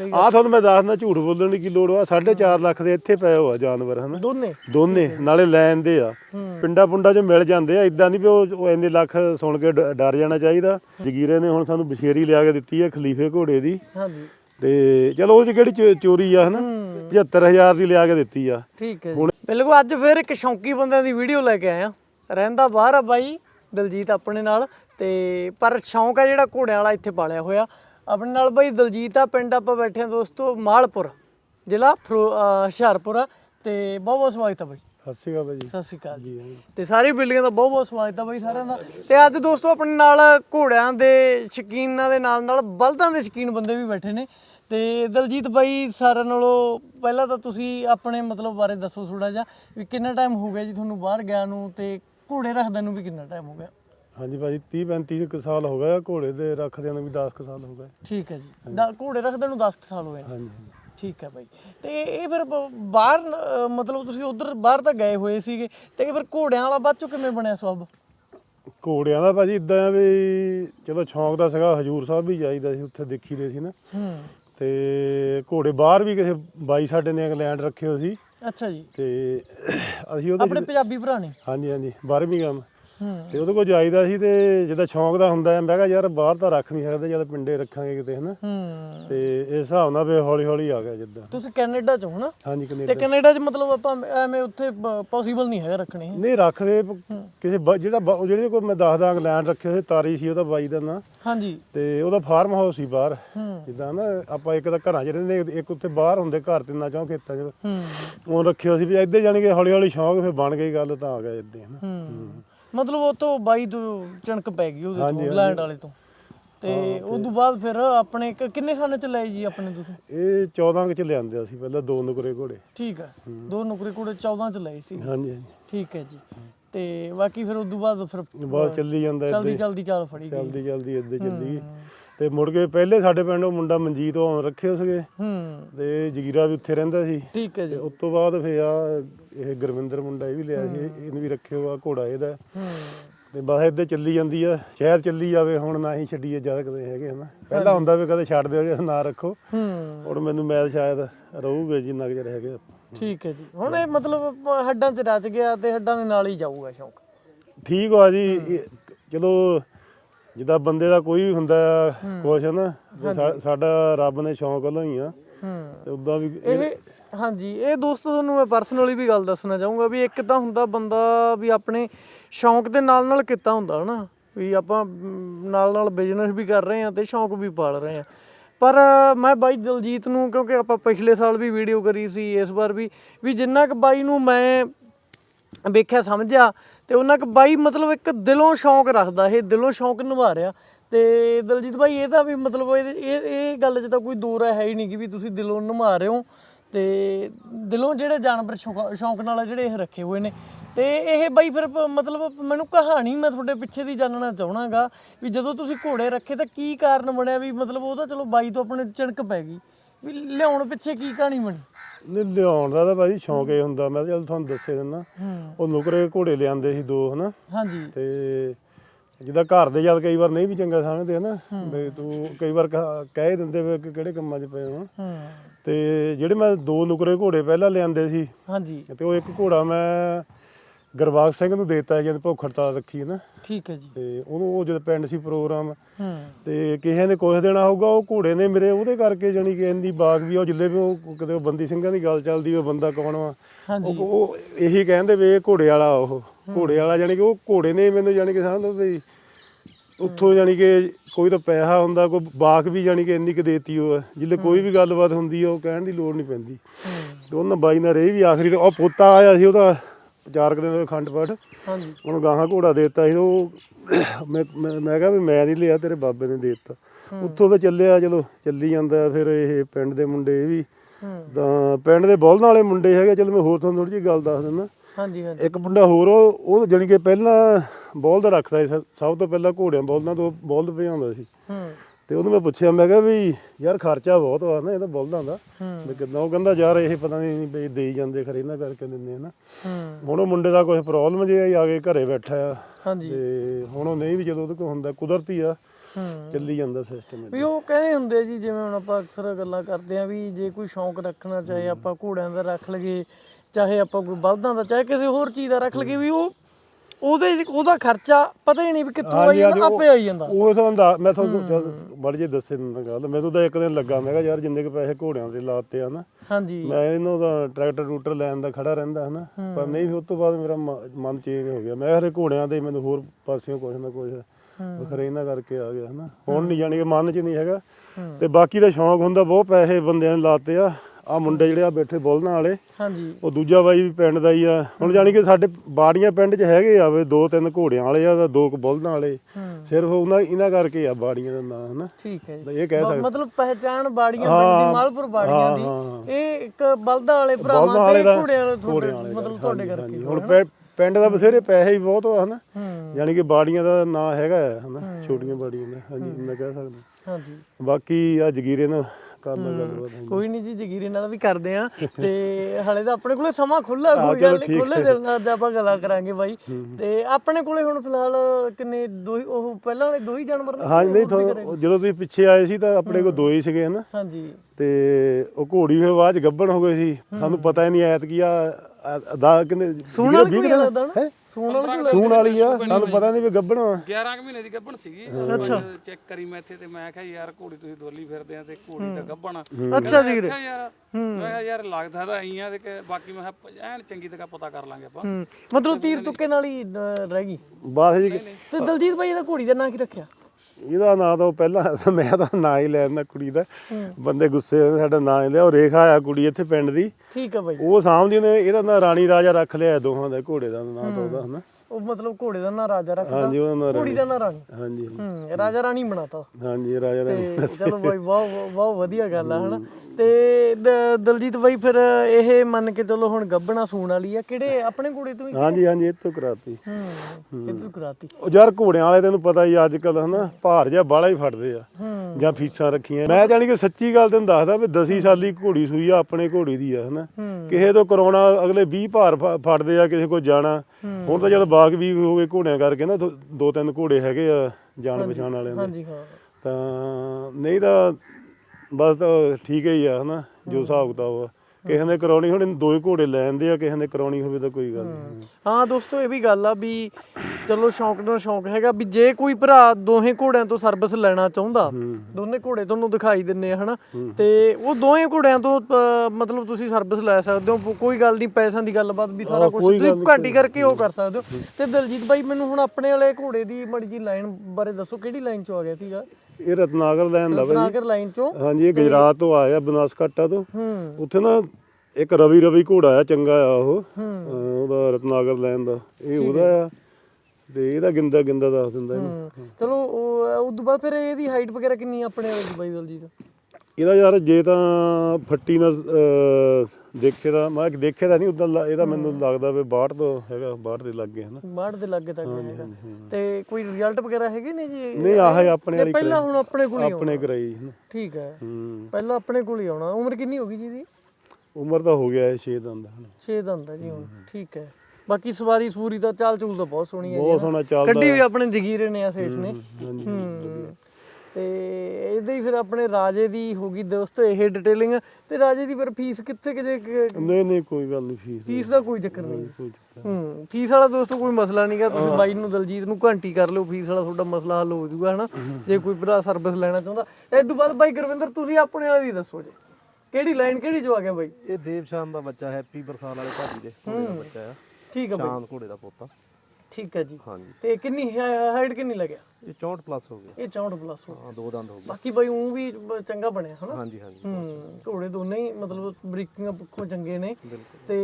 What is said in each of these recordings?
ਆ ਤੁਹਾਨੂੰ ਮੈਂ ਦੱਸਦਾ ਝੂਠ ਬੋਲਣ ਦੀ ਕੀ ਲੋੜ ਆ 4.5 ਲੱਖ ਦੇ ਇੱਥੇ ਪਏ ਹੋ ਆ ਜਾਨਵਰ ਹਨਾ? ਦੋਨੇ? ਦੋਨੇ ਨਾਲੇ ਲੈਣ ਦੇ ਆ। ਪਿੰਡਾਂ ਪੁੰਡਾਂ 'ਚ ਮਿਲ ਜਾਂਦੇ ਆ ਇਦਾਂ ਨਹੀਂ ਵੀ ਉਹ ਉਹ ਇੰਨੇ ਲੱਖ ਸੁਣ ਕੇ ਡਰ ਜਾਣਾ ਚਾਹੀਦਾ। ਜਗੀਰੇ ਨੇ ਹੁਣ ਸਾਨੂੰ ਬਸ਼ੇਰੀ ਲਿਆ ਕੇ ਦਿੱਤੀ ਹੈ ਖਲੀਫੇ ਘੋੜੇ ਦੀ। ਹਾਂਜੀ। ਤੇ ਚਲੋ ਉਹ 'ਚ ਕਿਹੜੀ ਚੋਰੀ ਆ ਹਨਾ? ਹੂੰ। 75000 ਦੀ ਲਿਆ ਕੇ ਦਿੱਤੀ ਆ। ਠੀਕ ਹੈ ਬਿਲਕੁਲ ਅੱਜ ਫਿਰ ਇੱਕ ਸ਼ੌਂਕੀ ਬੰਦਿਆਂ ਦੀ ਵੀਡੀਓ ਲੈ ਕੇ ਆਇਆ ਰਹਿੰਦਾ ਬਾਹਰ ਆ ਬਾਈ ਦਲਜੀਤ ਆਪਣੇ ਨਾਲ। ਤੇ ਪਰ ਸ਼ੌਂਕ ਆ ਜਿਹੜਾ ਘੋੜਿਆਂ ਵਾਲਾ ਇੱਥੇ ਪਾਲਿਆ ਹੋਇਆ। ਆਪਣੇ ਨਾਲ ਬਾਈ ਦਲਜੀਤ ਆ ਪਿੰਡ ਆਪਾਂ ਬੈਠੇ ਆ ਦੋਸਤੋ ਮਾਲਪੁਰ ਜ਼ਿਲ੍ਹਾ ਹੁਸ਼ਿਆਰਪੁਰ ਆ ਤੇ ਬਹੁਤ ਬਹੁਤ ਸਵਾਗਤ ਆ ਬਾਈ। ਸਤਿ ਸ਼੍ਰੀ ਅਕਾਲ ਜੀ। ਸਤਿ ਸ਼੍ਰੀ ਅਕਾਲ ਜੀ। ਤੇ ਸਾਰੀ ਬਿਲਡਿੰਗਾਂ ਦਾ ਬਹੁਤ ਬਹੁਤ ਸਵਾਗਤ ਆ ਬਾਈ ਸਾਰਿਆਂ ਦਾ। ਤੇ ਅੱਜ ਦੋਸਤੋ ਆਪਣੇ ਨਾਲ ਘੋੜਿਆਂ ਦੇ ਸ਼ੌਕੀਨਾਂ ਦੇ ਨਾਲ ਨਾਲ ਬਲਦਾਂ ਦੇ ਸ਼ੌਕੀਨ ਬੰਦੇ ਵੀ ਬੈਠੇ ਨੇ। ਤੇ ਦਲਜੀਤ ਬਾਈ ਸਾਰਿਆਂ ਨਾਲੋਂ ਪਹਿਲਾਂ ਤਾਂ ਤੁਸੀਂ ਆਪਣੇ ਮਤਲਬ ਬਾਰੇ ਦੱਸੋ ਥੋੜਾ ਜਿਹਾ ਵੀ ਕਿੰਨਾ ਟਾਈਮ ਹੋ ਗਿਆ ਜੀ ਤੁਹਾਨੂੰ ਬਾਹਰ ਗਿਆ ਨੂੰ ਤੇ ਘੋੜੇ ਰੱਖਦੇ ਨੂੰ ਵੀ ਕਿੰਨਾ ਟਾਈਮ ਹੋ ਗਿਆ? ਹਾਂਜੀ ਭਾਜੀ 30 35 ਕੁ ਸਾਲ ਹੋ ਗਏ ਆ ਘੋੜੇ ਦੇ ਰੱਖਦਿਆਂ ਨੂੰ ਵੀ 10 ਕੁ ਸਾਲ ਹੋ ਗਏ। ਠੀਕ ਹੈ ਜੀ। ਦਾ ਘੋੜੇ ਰੱਖਦੇ ਨੂੰ 10 ਸਾਲ ਹੋ ਗਏ। ਨੇ। ਹਾਂਜੀ। ਠੀਕ ਹੈ ਬਾਈ ਤੇ ਇਹ ਫਿਰ ਬ- ਬਾਹਰ ਮਤਲਬ ਤੁਸੀਂ ਉਧਰ ਬਾਹਰ ਤਾਂ ਗਏ ਹੋਏ ਸੀਗੇ ਤੇ ਫਿਰ ਘੋੜਿਆਂ ਵਾਲਾ ਬਾਅਦ ਚੋਂ ਕਿਵੇਂ ਬਣਿਆ ਸਬਬ? ਘੋੜਿਆਂ ਦਾ ਭਾਜੀ ਇਦਾਂ ਆ ਵੀ ਚਲੋ ਸ਼ੌਂਕ ਦਾ ਸੀਗਾ ਹਜੂਰ ਸਾਹਿਬ ਵੀ ਜਾਈਦਾ ਸੀ ਉੱਥੇ ਦੇਖੀਦੇ ਸੀ ਨਾ। ਹੂੰ। ਤੇ ਘੋੜੇ ਬਾਹਰ ਵੀ ਕਿਸੇ ਬਾਈ ਸਾਡੇ ਨੇ ਇੰਗਲੈਂਡ ਰੱਖੇ ਹੋ ਸੀ। ਅੱਛਾ ਜੀ। ਤੇ ਅਸੀਂ ਉਹਦੇ ਆਪਣੇ ਪੰਜਾਬੀ ਭਰਾ ਨੇ। ਹਾਂਜੀ ਹਾਂਜੀ। ਬਾਰਮਿੰਗਮ ਹੂੰ ਤੇ ਉਹਦੇ ਕੋਲ ਜਾਈਦਾ ਸੀ ਤੇ ਜਿੱਦਾਂ ਸ਼ੌਂਕ ਦਾ ਹੁੰਦਾ ਮੈਂ ਕਿਹਾ ਯਾਰ ਬਾਹਰ ਤਾਂ ਰੱਖ ਨਹੀਂ ਸਕਦੇ ਜਦ ਪਿੰਡੇ ਰੱਖਾਂਗੇ ਕਿਤੇ ਹਨਾ? ਹੂੰ। ਤੇ ਇਸ ਹਿਸਾਬ ਨਾਲ ਵੀ ਹੌਲੀ ਹੌਲੀ ਆ ਗਿਆ ਜਿੱਦਾਂ। ਤੁਸੀਂ ਕੈਨੇਡਾ ਚ ਹੋ ਨਾ ਹਾਂਜੀ ਤੇ ਕੈਨੇਡਾ ਕੈਨੇਡਾ ਚ ਮਤਲਬ ਆਪਾਂ ਐਵੇਂ ਉੱਥੇ ਪੋਸੀਬਲ ਨਹੀਂ ਹੈਗਾ ਰੱਖਣੇ। ਨਹੀਂ ਰੱਖਦੇ ਪ- ਕਿਸੇ ਬ- ਜਿਹੜਾ ਬ- ਜਿਹੜੇ ਕੋਲ ਮੈਂ ਦੱਸਦਾ ਇੰਗਲੈਂਡ ਰੱਖੇ ਹੋਏ ਤਾਰੀ ਸੀ ਉਹਦਾ ਬਾਈ ਦਾ ਨਾਂ। ਹਾਂਜੀ। ਤੇ ਉਹਦਾ ਫਾਰਮ ਹਾਊਸ ਸੀ ਬਾਹਰ। ਹੂੰ। ਜਿੱਦਾਂ ਨਾ ਆਪਾਂ ਇੱਕ ਤਾਂ ਘਰਾਂ 'ਚ ਰਹਿੰਦੇ ਇੱਕ ਉੱਥੇ ਬਾਹਰ ਹੁੰਦੇ ਘਰ ਤਿੰਨਾਂ ਚੌਂ ਖੇਤਾਂ 'ਚ। ਹੂੰ। ਉਹ ਰੱਖਿਓ ਸੀ ਵੀ ਇੱਧੇ ਜਾਣੀ ਕਿ ਹੌਲੀ ਹੌਲੀ ਸ਼ੌਂਕ ਫਿਰ ਬਣ ਗਈ ਗੱਲ ਤਾਂ ਆ ਗਿਆ ਇੱਦੇ ਹਨਾ। ਹੂੰ। ਮਤਲਬ ਉਹ ਤੋਂ ਬਾਈ ਤੋਂ ਚਣਕ ਪੈ ਗਈ ਉਹਦੇ ਤੋਂ ਲੈਂਡ ਵਾਲੇ ਤੋਂ। ਤੇ ਉਸ ਤੋਂ ਬਾਅਦ ਫਿਰ ਆਪਣੇ ਕਿੰਨੇ ਸਾਲਾਂ ਚ ਲਏ ਜੀ ਆਪਣੇ ਤੁਸੀਂ? ਇਹ 14 ਕੁ ਚ ਲਿਆਂਦੇ ਸੀ ਪਹਿਲਾਂ ਦੋ ਨੁਕਰੇ ਘੋੜੇ। ਠੀਕ ਹੈ। ਦੋ ਨੌਕਰੀ ਕੋੜੇ 14 ਚ ਲਏ ਸੀ। ਹਾਂਜੀ ਹਾਂਜੀ। ਠੀਕ ਹੈ ਜੀ। ਤੇ ਬਾਕੀ ਫਿਰ ਉਸ ਤੋਂ ਬਾਅਦ ਫਿਰ ਬਹੁਤ ਚੱਲੀ ਜਾਂਦਾ ਜਲਦੀ ਇੱਦਾਂ ਜਲਦੀ ਚਾਲ ਫੜੀ ਗਈ। ਚੱਲਦੀ ਚੱਲਦੀ ਇੱਦੇ ਚੱਲੀ ਗਈ। ਤੇ ਮੁੜ ਕੇ ਪਹਿਲੇ ਸਾਡੇ ਪਿੰਡ ਉਹ ਮੁੰਡਾ ਮਨਜੀਤ ਉਹ ਰੱਖੇ ਸੀਗੇ। ਹੂੰ। ਤੇ ਜਗੀਰਾ ਵੀ ਉੱਥੇ ਰਹਿੰਦਾ ਸੀ। ਠੀਕ ਹੈ ਤੇ ਜੀ ਉਸ ਤੋਂ ਬਾਅਦ ਫੇ ਆ ਇਹ ਗੁਰਵਿੰਦਰ ਮੁੰਡਾ ਇਹ ਵੀ ਲਿਆ ਇਹ- ਇਹਨੂੰ ਵੀ ਰੱਖਿਓ ਆ ਘੋੜਾ ਇਹਦਾ। ਹੂੰ। ਤੇ ਬਸ ਇੱਦਾਂ ਚੱਲੀ ਜਾਂਦੀ ਆ। ਸ਼ਹਿਰ ਚੱਲੀ ਜਾਵੇ ਹੁਣ ਨਾ ਹੀ ਛੱਡੀਏ ਜ਼ਿਆਦਾ ਕਦੇ ਹੈਗੇ ਹਨਾ। ਪਹਿਲਾਂ ਹੁੰਦਾ ਵੀ ਕਦੇ ਛੱਡ ਦਿਓ ਜੇ ਨਾ ਰੱਖੋ। ਹੂੰ। ਹੁਣ ਮੈਨੂੰ ਮੈਲ ਸ਼ਾਇਦ ਰਹੂਗੇ ਜਿੰਨਾ ਕੁ ਚਿਰ ਹੈਗੇ ਠੀਕ ਹੈ ਜੀ। ਹੁਣ ਇਹ ਮਤਲਬ ਹੱਡਾਂ 'ਚ ਰਚ ਗਿਆ ਤੇ ਹੱਡਾਂ ਦੇ ਨਾਲ ਹੀ ਜਾਊਗਾ ਸ਼ੌਂਕ। ਠੀਕ ਆ ਜੀ। ਇਹ- ਚਲੋ ਜਿੱਦਾਂ ਬੰਦੇ ਦਾ ਕੋਈ ਵੀ ਹੁੰਦਾ ਕੁਛ ਨਾ ਸਾ- ਸਾਡਾ ਰੱਬ ਨੇ ਸ਼ੌਂਕ ਵੱਲੋਂ ਹੀ ਆ ਹੂੰ। ਤੇ ਉਦਾਂ ਵੀ ਇਹ ਹਾਂਜੀ ਇਹ ਦੋਸਤੋ ਤੁਹਾਨੂੰ ਮੈਂ ਪਰਸਨਲੀ ਵੀ ਗੱਲ ਦੱਸਣਾ ਚਾਹੂੰਗਾ ਵੀ ਇੱਕ ਤਾਂ ਹੁੰਦਾ ਬੰਦਾ ਵੀ ਆਪਣੇ ਸ਼ੌਂਕ ਦੇ ਨਾਲ ਨਾਲ ਕੀਤਾ ਹੁੰਦਾ ਹਨਾ ਵੀ ਆਪਾਂ ਮ, ਨਾਲ ਨਾਲ ਬਿਜ਼ਨਸ ਵੀ ਕਰ ਰਹੇ ਆ ਤੇ ਸ਼ੌਂਕ ਵੀ ਪਾਲ ਰਹੇ ਆ ਪਰ ਮੈਂ ਬਾਈ ਦਲਜੀਤ ਨੂੰ ਕਿਉਂਕਿ ਆਪਾਂ ਪਿਛਲੇ ਸਾਲ ਵੀ ਵੀਡੀਓ ਕਰੀ ਸੀ ਇਸ ਵਾਰ ਵੀ ਵੀ ਜਿੰਨਾ ਕੁ ਬਾਈ ਨੂੰ ਮੈਂ ਵੇਖਿਆ, ਸਮਝਿਆ ਤੇ ਉਹਨਾਂ ਕ ਬਾਈ ਮਤਲਬ ਇੱਕ ਦਿਲੋਂ ਸ਼ੌਂਕ ਰੱਖਦਾ, ਇਹ ਦਿਲੋਂ ਸ਼ੌਂਕ ਨਿਭਾ ਰਿਹਾ। ਤੇ ਦਲਜੀਤ ਭਾਈ ਇਹ ਤਾਂ ਵੀ ਮਤਲਬ ਇਹ ਇਹ ਇਹ ਗੱਲ 'ਚ ਤਾਂ ਕੋਈ ਦੂਰ ਹੈ, ਹੀ ਨਹੀਂ ਕਿ ਵੀ ਤੁਸੀਂ ਦਿਲੋਂ ਨਿਭਾ ਰਹੇ ਹੋ। ਤੇ ਦਿਲੋਂ ਜਿਹੜੇ ਜਾਨਵਰ ਸ਼ੌਕ, ਸ਼ੌਂਕ ਨਾਲ ਜਿਹੜੇ ਇਹ ਰੱਖੇ ਹੋਏ ਨੇ। ਤੇ ਇਹ ਬਾਈ ਫਿਰ ਮਤਲਬ ਮੈਨੂੰ ਕਹਾਣੀ ਮੈਂ ਤੁਹਾਡੇ ਪਿੱਛੇ ਦੀ ਜਾਣਨਾ ਚਾਹਣਾਗਾ, ਵੀ ਜਦੋਂ ਤੁਸੀਂ ਘੋੜੇ ਰੱਖੇ ਤਾਂ ਕੀ ਕਾਰਨ ਬਣਿਆ ਵੀ ਮਤਲਬ ਉਹ ਤਾਂ ਚਲੋ ਬਾਈ ਤੋਂ ਆਪਣੇ ਚਿਣਕ ਪੈ ਗਈ। ਵੀ ਲਿਆਉਣ ਪਿੱਛੇ ਕੀ ਕਹਾਣੀ ਬਣੀ? ਨਹੀਂ ਲਿਆਉਣ ਦਾ ਤਾਂ ਭਾਜੀ ਸ਼ੌਂਕ ਇਹ ਹੁੰਦਾ ਮੈਂ ਚੱਲ ਤੁਹਾਨੂੰ ਦੱਸੇ ਦਿੰਦਾ। ਹੂੰ। ਉਹ ਨੁਕਰੇ ਘੋੜੇ ਲਿਆਂਦੇ ਸੀ ਦੋ ਹਨਾ? ਹਾਂਜੀ। ਤੇ ਜਿੱਦਾਂ ਘਰ ਦੇ ਜਦ ਕਈ ਵਾਰ ਨਹੀਂ ਵੀ ਚੰਗਾ ਸਮਝਦੇ ਹਨਾ? ਵੀ ਤੂੰ ਕਈ ਵਾਰ ਕਹ- ਦਿੰਦੇ ਵੀ ਕਿਹੜੇ ਕੰਮਾਂ 'ਚ ਪਏ ਹੋ। ਹੂੰ। ਤੇ ਜਿਹੜੇ ਮੈਂ ਦੋ ਨੁਕਰੇ ਘੋੜੇ ਪਹਿਲਾਂ ਲਿਆਂਦੇ ਸੀ ਹਾਂਜੀ। ਤੇ ਉਹ ਇੱਕ ਘੋੜਾ ਮੈਂ ਗੁਰਬਾਗ ਸਿੰਘ ਨੂੰ ਦੇਤਾ ਜਦ ਭੁੱਖ ਹੜਤਾਲ ਰੱਖੀ ਹੈ ਨਾ। ਠੀਕ ਹੈ ਜੀ। ਤੇ ਉਹਨੂੰ ਉਹ ਜਦ ਪਿੰਡ ਸੀ ਪ੍ਰੋਗਰਾਮ ਹੂੰ। ਤੇ ਕਿਸੇ ਨੇ ਕੁਛ ਦੇਣਾ ਹੋਊਗਾ ਉਹ ਘੋੜੇ ਨੇ ਮੇਰੇ ਉਹਦੇ ਕਰਕੇ ਜਾਨੀ ਕਿ ਇੰਦੀ ਬਾਗ ਵੀ ਉਹ ਜਿੱਲੇ ਵੀ ਉਹ ਕਿਤੇ ਉਹ ਬੰਦੀ ਸਿੰਘਾਂ ਦੀ ਗੱਲ ਚੱਲਦੀ ਉਹ ਬੰਦਾ ਕੌਣ ਵਾ? ਹਾਂਜੀ। ਉਹ ਇਹੀ ਕਹਿੰਦੇ ਵੀ ਇਹ ਘੋੜੇ ਵਾਲਾ ਉਹ ਘੋੜੇ ਵਾਲਾ ਜਾਨੀ ਕਿ ਉਹ ਘੋੜੇ ਨੇ ਮੈਨੂੰ ਜਾਨੀ ਕਿ ਸਮਝ ਵੀ ਉੱਥੋਂ ਜਾਨੀ ਕਿ ਕੋਈ ਤਾਂ ਪੈਸਾ ਹੁੰਦਾ ਕੋਈ ਬਾਗ ਵੀ ਜਾਨੀ ਕਿ ਇੰਨੀ ਕੁ ਦੇਤੀ ਉਹ ਜਿੱਲੇ ਕੋਈ ਵੀ ਗੱਲਬਾਤ ਹੁੰਦੀ ਉਹ ਕਹਿਣ ਦੀ ਲੋੜ ਨਹੀਂ ਪੈਂਦੀ। ਤੇ ਉਹਨਾਂ ਬਾਈ ਨਾਲ ਰਹੀ ਵੀ ਆਖਰੀ ਉਹ ਪੋਤਾ ਆਇਆ ਸੀ ਉਹਦਾ ਚਾਰ ਕੁ ਦਿਨ ਹੋਏ ਅਖੰਡ ਪਾਠ। ਹਾਂਜੀ। ਉਹਨੂੰ ਗਾਹਾਂ ਘੋੜਾ ਦੇਤਾ ਸੀ ਉਹ ਮੈਂ ਮੈਂ ਮੈਂ ਕਿਹਾ ਵੀ ਮੈਂ ਨਹੀਂ ਲਿਆ ਤੇਰੇ ਬਾਬੇ ਨੇ ਦੇ ਦਿੱਤਾ। ਉੱਥੋਂ ਤੇ ਚੱਲਿਆ ਚਲੋ ਚੱਲੀ ਜਾਂਦਾ ਫਿਰ ਇਹ ਪਿੰਡ ਦੇ ਮੁੰਡੇ ਇਹ ਵੀ। ਹੂੰ। ਤਾਂ ਪਿੰਡ ਦੇ ਬੋਲਣ ਵਾਲੇ ਮੁੰਡੇ ਹੈਗੇ ਚਲੋ ਮੈਂ ਹੋਰ ਤੁਹਾਨੂੰ ਥੋੜੀ ਜਿਹੀ ਗੱਲ ਦੱਸ ਦਿੰਦਾ। ਹਾਂਜੀ ਹਾਂਜੀ। ਇੱਕ ਮੁੰਡਾ ਹੋਰ ਉਹ ਉਹ ਜਾਣੀ ਕਿ ਪਹਿਲਾਂ ਬੋਲਦ ਰੱਖਦਾ ਸੀ ਸ- ਸਭ ਤੋਂ ਪਹਿਲਾਂ ਘੋੜਿਆਂ ਬੋਲਦਾਂ ਤੋਂ ਬੋਲਦ ਭਜਾਉਂਦਾ ਸੀ। ਹੂੰ। ਤੇ ਉਹਨੂੰ ਮੈਂ ਪੁੱਛਿਆ ਮੈਂ ਕਿਹਾ ਵੀ ਯਾਰ ਖਰਚਾ ਬਹੁਤ ਵਾ ਨਾ ਇਹਦਾ ਬੋਲਦਾਂ ਦਾ। ਵੀ ਕਿੰਨਾ ਉਹ ਕਹਿੰਦਾ ਯਾਰ ਇਹ ਪਤਾ ਨਹੀਂ ਵੀ ਦੇਈ ਜਾਂਦੇ ਖਰੇ ਇਹਨਾਂ ਕਰਕੇ ਦਿੰਦੇ ਨਾ। ਹੁਣ ਉਹ ਮੁੰਡੇ ਦਾ ਕੋਈ ਪ੍ਰੋਬਲਮ ਜੇ ਆ ਕੇ ਘਰੇ ਬੈਠਾ ਆ। ਹਾਂਜੀ। ਤੇ ਹੁਣ ਉਹ ਨਹੀਂ ਵੀ ਜਦੋਂ ਉਹਦੇ ਕੋਲ ਹੁੰਦਾ ਕੁਦਰਤੀ ਆ ਚੱਲੀ ਜਾਂਦਾ ਸਿਸਟਮ ਵੀ ਉਹ ਕਹਿੰਦੇ ਹੁੰਦੇ ਆ ਜੀ ਜਿਵੇਂ ਹੁਣ ਆਪਾਂ ਅਕਸਰ ਗੱਲਾਂ ਕਰਦੇ ਆ ਵੀ ਜੇ ਕੋਈ ਸ਼ੌਂਕ ਰੱਖਣਾ ਚਾਹੇ ਆਪਾਂ ਘੋੜਿਆਂ ਦਾ ਰੱਖ ਲਈਏ ਚਾਹੇ ਆਪਾਂ ਕੋਈ ਬਲਦਾਂ ਦਾ ਚਾਹੇ ਕਿਸੇ ਹੋਰ ਚੀਜ਼ ਦਾ ਰੱਖ ਲਈਏ ਵੀ ਉਹ ਉਹਦੇ ਉਹਦਾ ਖਰਚਾ ਪਤਾ ਹੀ ਨਹੀਂ ਵੀ ਕਿੱਥੋਂ ਆਈ ਜਾਂਦਾ ਆਪੇ ਆਈ ਜਾਂਦਾ। ਉਹ ਤਾਂ ਹੁੰਦਾ ਮੈਂ ਤੁਹਾਨੂੰ ਬੜ ਜੇ ਦੱਸੇ ਦਿੰਦਾ ਗੱਲ ਮੈਨੂੰ ਤਾਂ ਇੱਕ ਦਿਨ ਲੱਗਾ ਮੈਂ ਕਿਹਾ ਯਾਰ ਜਿੰਨੇ ਕੁ ਪੈਸੇ ਘੋੜਿਆਂ ਦੇ ਲਾਤੇ ਆ ਨਾ ਹਾਂਜੀ। ਮੈਂ ਇਹਨੂੰ ਤਾਂ ਟਰੈਕਟਰ ਰੂਟਰ ਲੈਣ ਦਾ ਖੜਾ ਰਹਿੰਦਾ ਹਨਾ ਪਰ ਨਹੀਂ ਫਿਰ ਉਸ ਤੋਂ ਬਾਅਦ ਮੇਰਾ ਮਨ ਚੇਂਜ ਹੋ ਗਿਆ ਮੈਂ ਹਰੇ ਘੋੜਿਆਂ ਦੇ ਮੈਨੂੰ ਹੋਰ ਪਾਸਿਓਂ ਕੁਛ ਨਾ ਕੁਛ ਵਖਰੇ ਇਹਨਾਂ ਕਰਕੇ ਆ ਗਿਆ ਹਨਾ ਹੁਣ ਨਹੀਂ ਜਾਣੀ ਕਿ ਮਨ 'ਚ ਨਹੀਂ ਹੈਗਾ। ਤੇ ਬਾਕੀ ਦਾ ਸ਼ੌਂਕ ਹੁੰਦਾ ਬਹੁਤ ਪੈਸੇ ਬੰਦਿਆਂ ਨੇ ਲਾਤੇ ਆ ਆ ਮੁੰਡੇ ਜਿਹੜੇ ਆ ਬੈਠੇ ਬੋਲਣ ਵਾਲੇ। ਹਾਂਜੀ। ਉਹ ਦੂਜਾ ਬਾਈ ਵੀ ਪਿੰਡ ਦਾ ਹੀ ਆ। ਹੁਣ ਜਾਣੀ ਕਿ ਸਾਡੇ ਬਾੜੀਆਂ ਪਿੰਡ 'ਚ ਹੈਗੇ ਆ ਵੇ ਦੋ ਤਿੰਨ ਘੋੜਿਆਂ ਵਾਲੇ ਆ ਤੇ ਦੋ ਕੁ ਬਲਦਾਂ ਵਾਲੇ। ਹੂੰ। ਸਿਰਫ ਉਹਨਾਂ ਇਹਨਾਂ ਕਰਕੇ ਆ ਬਾੜੀਆਂ ਦਾ ਨਾਂ ਹਨਾ? ਠੀਕ ਹੈ ਜੀ। ਇਹ ਕਹਿ ਸਕਦੇ। ਮਤਲਬ ਪਹਿਚਾਣ ਬਾੜੀਆਂ ਪਿੰਡ ਦੀ ਮਾਲਪੁਰ ਬਾੜੀਆਂ ਦੀ। ਇਹ ਇੱਕ ਬਲਦਾਂ ਵਾਲੇ ਭਰਾਵਾਂ ਤੇ ਦਾ ਘੋੜਿਆਂ ਵਾਲੇ ਤੁਹਾਡੇ ਮਤਲਬ ਤੁਹਾਡੇ ਕਰਕੇ। ਹੁਣ ਪਿੰਡ ਦਾ ਬਥੇਰੇ ਪੈਸੇ ਹੀ ਬਹੁਤ ਆ ਹਨਾ? ਯਾਨੀ ਕਿ ਬਾੜੀਆਂ ਦਾ ਨਾਂ ਹੈਗਾ ਹਨਾ? ਛੋਟੀਆਂ ਬਾੜੀਆਂ ਦਾ। ਹਾਂਜੀ ਮੈਂ ਕਹਿ ਸਕਦਾ। ਹਾਂਜੀ। ਬਾਕੀ ਆ ਜਗੀਰੇ ਨਾਲ ਕਰ ਲਾ ਗੱਲਬਾਤ ਹਾਂਜੀ। ਕੋਈ ਨਹੀਂ ਜੀ ਜਗੀਰੇ ਨਾਲ ਵੀ ਕਰਦੇ ਆ। ਤੇ ਹਲੇ ਤਾਂ ਆਪਣੇ ਕੋਲੇ ਸਮਾਂ ਖੁੱਲਾ ਕੋਈ ਗੱਲ ਨਹੀਂ ਖੁੱਲੇ ਦਿਲ ਨਾਲ ਅੱਜ ਆਪਾਂ ਗੱਲਾਂ ਕਰਾਂਗੇ ਬਾਈ। ਤੇ ਆਪਣੇ ਕੋਲੇ ਹੁਣ ਫਿਲਹਾਲ ਕਿੰਨੇ ਦੋ ਹੀ ਉਹ ਪਹਿਲਾਂ ਵਾਲੇ ਦੋ ਹੀ ਜਾਨਵਰ ਨੇ? ਹਾਂ ਨਹੀਂ ਤੁਹਾਨੂੰ ਜਦੋਂ ਤੁਸੀਂ ਪਿੱਛੇ ਆਏ ਸੀ ਤਾਂ ਆਪਣੇ ਕੋਲ ਦੋ ਹੀ ਸੀਗੇ ਹਨਾ? ਹਾਂਜੀ। ਤੇ ਉਹ ਘੋੜੀ ਫਿਰ ਬਾਅਦ ਚ ਗੱਭਣ ਹੋ ਗਏ ਸੀ। ਸਾਨੂੰ ਪਤਾ ਹੀ ਨਹੀਂ ਐਤ ਕੀ ਆ ਦਾ ਕਿੰਨੇ ਸੂਣ ਵਾਲੀ ਕੋਈ ਲੱਗਦਾ ਨਾ। ਹੈਂ? ਸੂਣ ਵਾਲੀ ਸੂਣ ਵਾਲੀ ਆ ਸਾਨੂੰ ਪਤਾ ਨਹੀਂ ਵੀ ਗੱਭਣ ਆ। 11 ਕੁ ਮਹੀਨੇ ਦੀ ਗੱਭਣ ਸੀਗੀ ਚੈੱਕ ਕਰੀ ਮੈਂ ਇੱਥੇ ਤੇ ਮੈਂ ਕਿਹਾ ਯਾਰ ਘੋੜੀ ਤੁਸੀਂ ਦੋਲੀ ਫਿਰਦੇ ਆ ਤੇ ਘੋੜੀ ਤਾਂ ਗੱਭਣ ਆ। ਅੱਛਾ ਜੀ ਅੱਛਾ ਯਾਰ। ਮੈਂ ਕਿਹਾ ਯਾਰ ਲੱਗਦਾ ਤਾਂ ਐਂ ਆ ਤੇ ਕਿ ਬਾਕੀ ਮੈਂ ਕਿਹਾ ਐਨ ਚੰਗੀ ਤਰ੍ਹਾਂ ਪਤਾ ਕਰ ਲਾਂਗੇ ਆਪਾਂ। ਮਤਲਬ ਤੀਰ ਤੁੱਕੇ ਨਾਲ ਹੀ ਰਹਿ ਗਈ। ਬਸ ਜੀ ਤੇ ਦਲਜੀਤ ਬਾਈ ਇਹਦਾ ਘੋੜੀ ਦਾ ਨਾਂ ਕੀ ਰੱਖਿਆ? ਇਹਦਾ ਨਾਂ ਤਾਂ ਉਹ ਪਹਿਲਾਂ ਮੈਂ ਤਾਂ ਨਾਂ ਹੀ ਲੈ ਦਿੰਦਾ ਕੁੜੀ ਦਾ। ਬੰਦੇ ਗੁੱਸੇ ਹੋਏ ਸਾਡਾ ਨਾਂ ਲਿਆ। ਉਹ ਰੇਖਾ ਆ ਕੁੜੀ ਇੱਥੇ ਪਿੰਡ ਦੀ। ਠੀਕ ਆ ਬਾਈ। ਉਹ ਸਾਹਮਣੇ ਨੇ ਇਹਦਾ ਨਾਂ ਰਾਣੀ ਰਾਜਾ ਰੱਖ ਲਿਆ ਦੋਹਾਂ ਦਾ ਘੋੜੇ ਦਾ ਨਾਂ ਤਾਂ ਉਹਦਾ ਹਨਾ? ਉਹ ਮਤਲਬ ਘੋੜੇ ਦਾ ਨਾਂ ਰਾਜਾ ਰੱਖਦਾ। ਹਾਂਜੀ ਉਹਦਾ ਨਾਂ ਘੋੜੀ ਦਾ ਨਾਂ ਰਾਣੀ ਹਾਂਜੀ ਹੂੰ ਰਾਜਾ ਰਾਣੀ ਬਣਾਤਾ। ਹਾਂਜੀ ਰਾਜਾ ਰਾਣੀ ਤੇ ਚਲੋ ਬਾਈ ਬਹੁਤ ਬਹੁਤ ਵਧੀਆ ਗੱਲ ਆ ਹਨਾ। ਤੇ ਦ- ਦਲਜੀਤ ਬਾਈ ਫਿਰ ਇਹ ਮੰਨ ਕੇ ਚਲੋ ਹੁਣ ਗੱਬਣਾ ਸੂਣ ਵਾਲੀ ਆ ਕਿਹੜੇ ਆਪਣੇ ਘੋੜੇ ਤੋਂ ਹੀ ਹਾਂਜੀ ਹਾਂਜੀ ਇਹ ਤੋਂ ਕਰਾਤੀ। ਹੂੰ ਇਹ ਤੋਂ ਕਰਾਤੀ। ਉਹ ਯਾਰ ਘੋੜਿਆਂ ਵਾਲੇ ਤੈਨੂੰ ਪਤਾ ਹੀ ਅੱਜ ਕੱਲ ਹਨਾ ਭਾਰ ਜਿਹਾ ਬਾਲਾ ਹੀ ਫੜਦੇ ਆ। ਹੂੰ। ਜਾਂ ਫੀਸਾਂ ਰੱਖੀਆਂ। ਮੈਂ ਜਾਣੀ ਕਿ ਸੱਚੀ ਗੱਲ ਤੈਨੂੰ ਦੱਸਦਾ ਵੀ 10 ਸਾਲੀ ਘੋੜੀ ਸੂਈ ਆ ਆਪਣੇ ਘੋੜੀ ਦੀ ਆ ਹਨਾ। ਹੂੰ। ਕਿਸੇ ਤੋਂ ਕਰਾਉਣਾ ਅਗਲੇ 20 ਭਾਰ ਫ- ਫੜਦੇ ਆ ਕਿਸੇ ਕੋਲ ਜਾਣਾ। ਹੁਣ ਤਾਂ ਜਦ ਬਾਗ ਵੀ ਹੋ ਗਏ ਘੋੜਿਆਂ ਕਰਕੇ ਨਾ ਦੋ- ਦੋ ਤਿੰਨ ਘੋੜੇ ਹੈਗੇ ਆ ਜਾਣ ਪਛਾਣ ਵਾਲਿਆਂ ਦੇ। ਹਾਂਜੀ ਹਾਂ। ਤਾਂ ਨਹੀਂ ਤਾਂ ਬਸ ਤਾਂ ਠੀਕ ਹੀ ਆ ਹਨਾ ਜੋ ਹਿਸਾਬ ਕਿਤਾਬ ਆ। ਕਿਸੇ ਨੇ ਕਰਾਉਣੀ ਹੁਣ ਦੋ ਹੀ ਘੋੜੇ ਲੈ ਆਂਦੇ ਆ ਕਿਸੇ ਨੇ ਕਰਾਉਣੀ ਹੋਵੇ ਤਾਂ ਕੋਈ ਗੱਲ ਨਹੀਂ। ਹਾਂ ਦੋਸਤੋ ਇਹ ਵੀ ਗੱਲ ਆ ਵੀ ਚਲੋ ਸ਼ੌਂਕ ਨਾਲ ਸ਼ੌਂਕ ਹੈਗਾ ਵੀ ਜੇ ਕੋਈ ਭਰਾ ਦੋਹੇ ਘੋੜਿਆਂ ਤੋਂ ਸਰਵਿਸ ਲੈਣਾ ਚਾਹੁੰਦਾ ਦੋਨੇ ਘੋੜੇ ਤੁਹਾਨੂੰ ਦਿਖਾਈ ਦਿੰਨੇ ਆ ਹਨਾ? ਤੇ ਉਹ ਦੋਹੇ ਘੋੜਿਆਂ ਤੋਂ ਮਤਲਬ ਤੁਸੀਂ ਸਰਵਿਸ ਲੈ ਸਕਦੇ ਹੋ ਕੋਈ ਗੱਲ ਨਹੀਂ ਪੈਸਿਆਂ ਦੀ ਗੱਲਬਾਤ ਵੀ ਸਾਰਾ ਕੁਝ ਤੁਸੀਂ ਘਾਟੀ ਕਰਕੇ ਉਹ ਕਰ ਸਕਦੇ ਹੋ। ਤੇ ਦਲਜੀਤ ਬਾਈ ਮੈਨੂੰ ਹੁਣ ਆਪਣੇ ਵਾਲੇ ਘੋੜੇ ਦੀ ਮੜੀ ਜੀ ਲਾਈਨ ਬਾਰੇ ਦੱਸੋ ਕਿਹੜੀ ਲਾਈਨ ਚੋਂ ਆ ਗਿਆ ਸੀਗਾ? ਇਹ ਰਤਨਾਗਰ ਲੈਣ ਲਵੇ ਨਾਗਰ ਲਾਈਨ ਚੋਂ? ਹਾਂਜੀ ਇਹ ਗੁਜਰਾਤ ਤੋਂ ਆਇਆ ਬਨਾਸਕਾਟਾ ਤੋਂ। ਹੂੰ। ਉੱਥੇ ਨਾ ਇੱਕ ਰਵੀ ਰਵੀ ਘੋੜਾ ਆ ਚੰਗਾ ਆ ਉਹ। ਉਹਦਾ ਰਤਨਾਗਰ ਲੈਣ ਦਾ। ਇਹ ਉਹਦਾ ਆ। ਤੇ ਇਹਦਾ ਗਿੰਦਾ ਗਿੰਦਾ ਦੱਸ ਦਿੰਦਾ ਇਹਨੂੰ। ਚਲੋ ਉਹ ਉਸ ਤੋਂ ਬਾਅਦ ਫਿਰ ਇਹਦੀ ਹਾਈਟ ਵਗੈਰਾ ਕਿੰਨੀ ਆ ਆਪਣੇ ਵਾਲੇ ਦੀ ਬਾਈ ਦਲਜੀਤ? ਇਹਦਾ ਯਾਰ ਜੇ ਤਾਂ ਫੱਟੀ ਨਾਲ ਦੇਖੇ ਦਾ ਮੈਂ ਦੇਖੇ ਦਾ ਨਹੀਂ ਉਦਾਂ ਇਹਦਾ ਮੈਨੂੰ ਲੱਗਦਾ ਵੀ 62 ਤੋਂ ਹੈਗਾ 62 ਦੇ ਲੱਗੇ ਹਨਾ ਬਾੜ ਦੇ ਲਾਗੇ ਤੱਕ ਹੈਗਾ। ਤੇ ਕੋਈ ਰਿਜ਼ਲਟ ਵਗੈਰਾ ਹੈਗੇ ਨੇ ਜੀ? ਨਹੀਂ ਆਹ ਆਪਣੇ ਵਾਲੀ ਪਹਿਲਾਂ ਹੁਣ ਆਪਣੇ ਕੋਲ ਹੀ ਆਪਣੇ ਕਰਾਈ ਠੀਕ ਹੈ। ਪਹਿਲਾਂ ਆਪਣੇ ਕੋਲ ਹੀ ਆਉਣਾ। ਉਮਰ ਕਿੰਨੀ ਹੋ ਗਈ ਜੀ ਦੀ ਉਮਰ ਤਾਂ ਹੋ ਗਿਆ ਹੈ 6 ਦੰਦ ਹਨਾ 6 ਦਾ ਹੁੰਦਾ ਜੀ ਹੁਣ। ਠੀਕ ਹੈ। ਬਾਕੀ ਸਵਾਰੀ ਸੂਰੀ ਦਾ ਚਾਲ ਚੂਲ ਤਾਂ ਬਹੁਤ ਸੋਹਣੀ ਹੈ ਜੀ ਬਹੁਤ ਸੋਹਣਾ ਚੱਲਦਾ ਕੱਢੀ ਵੀ ਆਪਣੇ ਜਗੀਰੇ ਨੇ ਆ ਸੇਠ ਨੇ। ਹਾਂਜੀ ਹੂੰ। ਤੇ ਇਹਦੇ ਹੀ ਫਿਰ ਆਪਣੇ ਰਾਜੇ ਦੀ ਹੋ ਗਈ ਦੋਸਤੋ ਇਹ ਡਿਟੇਲਿੰਗ ਤੇ ਰਾਜੇ ਦੀ ਫਿਰ ਫੀਸ ਕਿੱਥੇ ਕਿ ਜੇ ਕ- ਨਹੀਂ ਨਹੀਂ ਕੋਈ ਗੱਲ ਨਹੀਂ ਫੀਸ ਫੀਸ ਦਾ ਕੋਈ ਚੱਕਰ ਨਹੀਂ ਕੋਈ ਚੱਕਰ ਹੂੰ ਫੀਸ ਵਾਲਾ ਦੋਸਤੋ ਕੋਈ ਮਸਲਾ ਨਹੀਂਗਾ ਤੁਸੀਂ ਬਾਈ ਨੂੰ ਦਲਜੀਤ ਨੂੰ ਘੰਟੀ ਕਰ ਲਿਓ ਫੀਸ ਵਾਲਾ ਤੁਹਾਡਾ ਮਸਲਾ ਹੱਲ ਹੋ ਜਾਊਗਾ ਹਨਾ? ਜੇ ਕੋਈ ਭਰਾ ਸਰਵਿਸ ਲੈਣਾ ਚਾਹੁੰਦਾ। ਇਸ ਤੋਂ ਬਾਅਦ ਬਾਈ ਗੁਰਵਿੰਦਰ ਤੁਸੀਂ ਆਪਣੇ ਵਾਲੇ ਦੀ ਦੱਸੋ ਜੀ। ਕਿਹੜੀ ਲਾਈਨ ਕਿਹੜੀ ਜੋ ਆ ਗਿਆ ਬਾਈ? ਇਹ ਦੇਵਸ਼ਾਨ ਦਾ ਬੱਚਾ ਹੈਪੀ ਬਰਸਾਲ ਵਾਲੇ ਭਾਜੀ ਦੇ ਬੱਚਾ ਆ। ਠੀਕ ਹੈ ਬਾਈ। ਸ਼ਾਨ ਘੋੜੇ ਦਾ ਪੋਤਾ। ਠੀਕ ਹੈ ਜੀ। ਹਾਂਜੀ। ਤੇ ਕਿੰਨੀ ਹਾਈਟ ਕਿੰਨੀ ਲੱਗਿਆ? ਇਹ 64 ਪਲੱਸ ਹੋ ਗਿਆ। ਇਹ 64 ਪਲੱਸ ਹੋ ਹਾਂ ਦੋ ਦੰਦ ਹੋ ਗਏ। ਬਾਕੀ ਬਾਈ ਉਹ ਵੀ ਬ- ਚੰਗਾ ਬਣਿਆ ਹਨਾ? ਹਾਂਜੀ ਹਾਂਜੀ ਹੂੰ ਘੋੜੇ ਦੋਨੇ ਹੀ ਮਤਲਬ ਬਰੀਕੀਆਂ ਪੱਖੋਂ ਚੰਗੇ ਨੇ। ਤੇ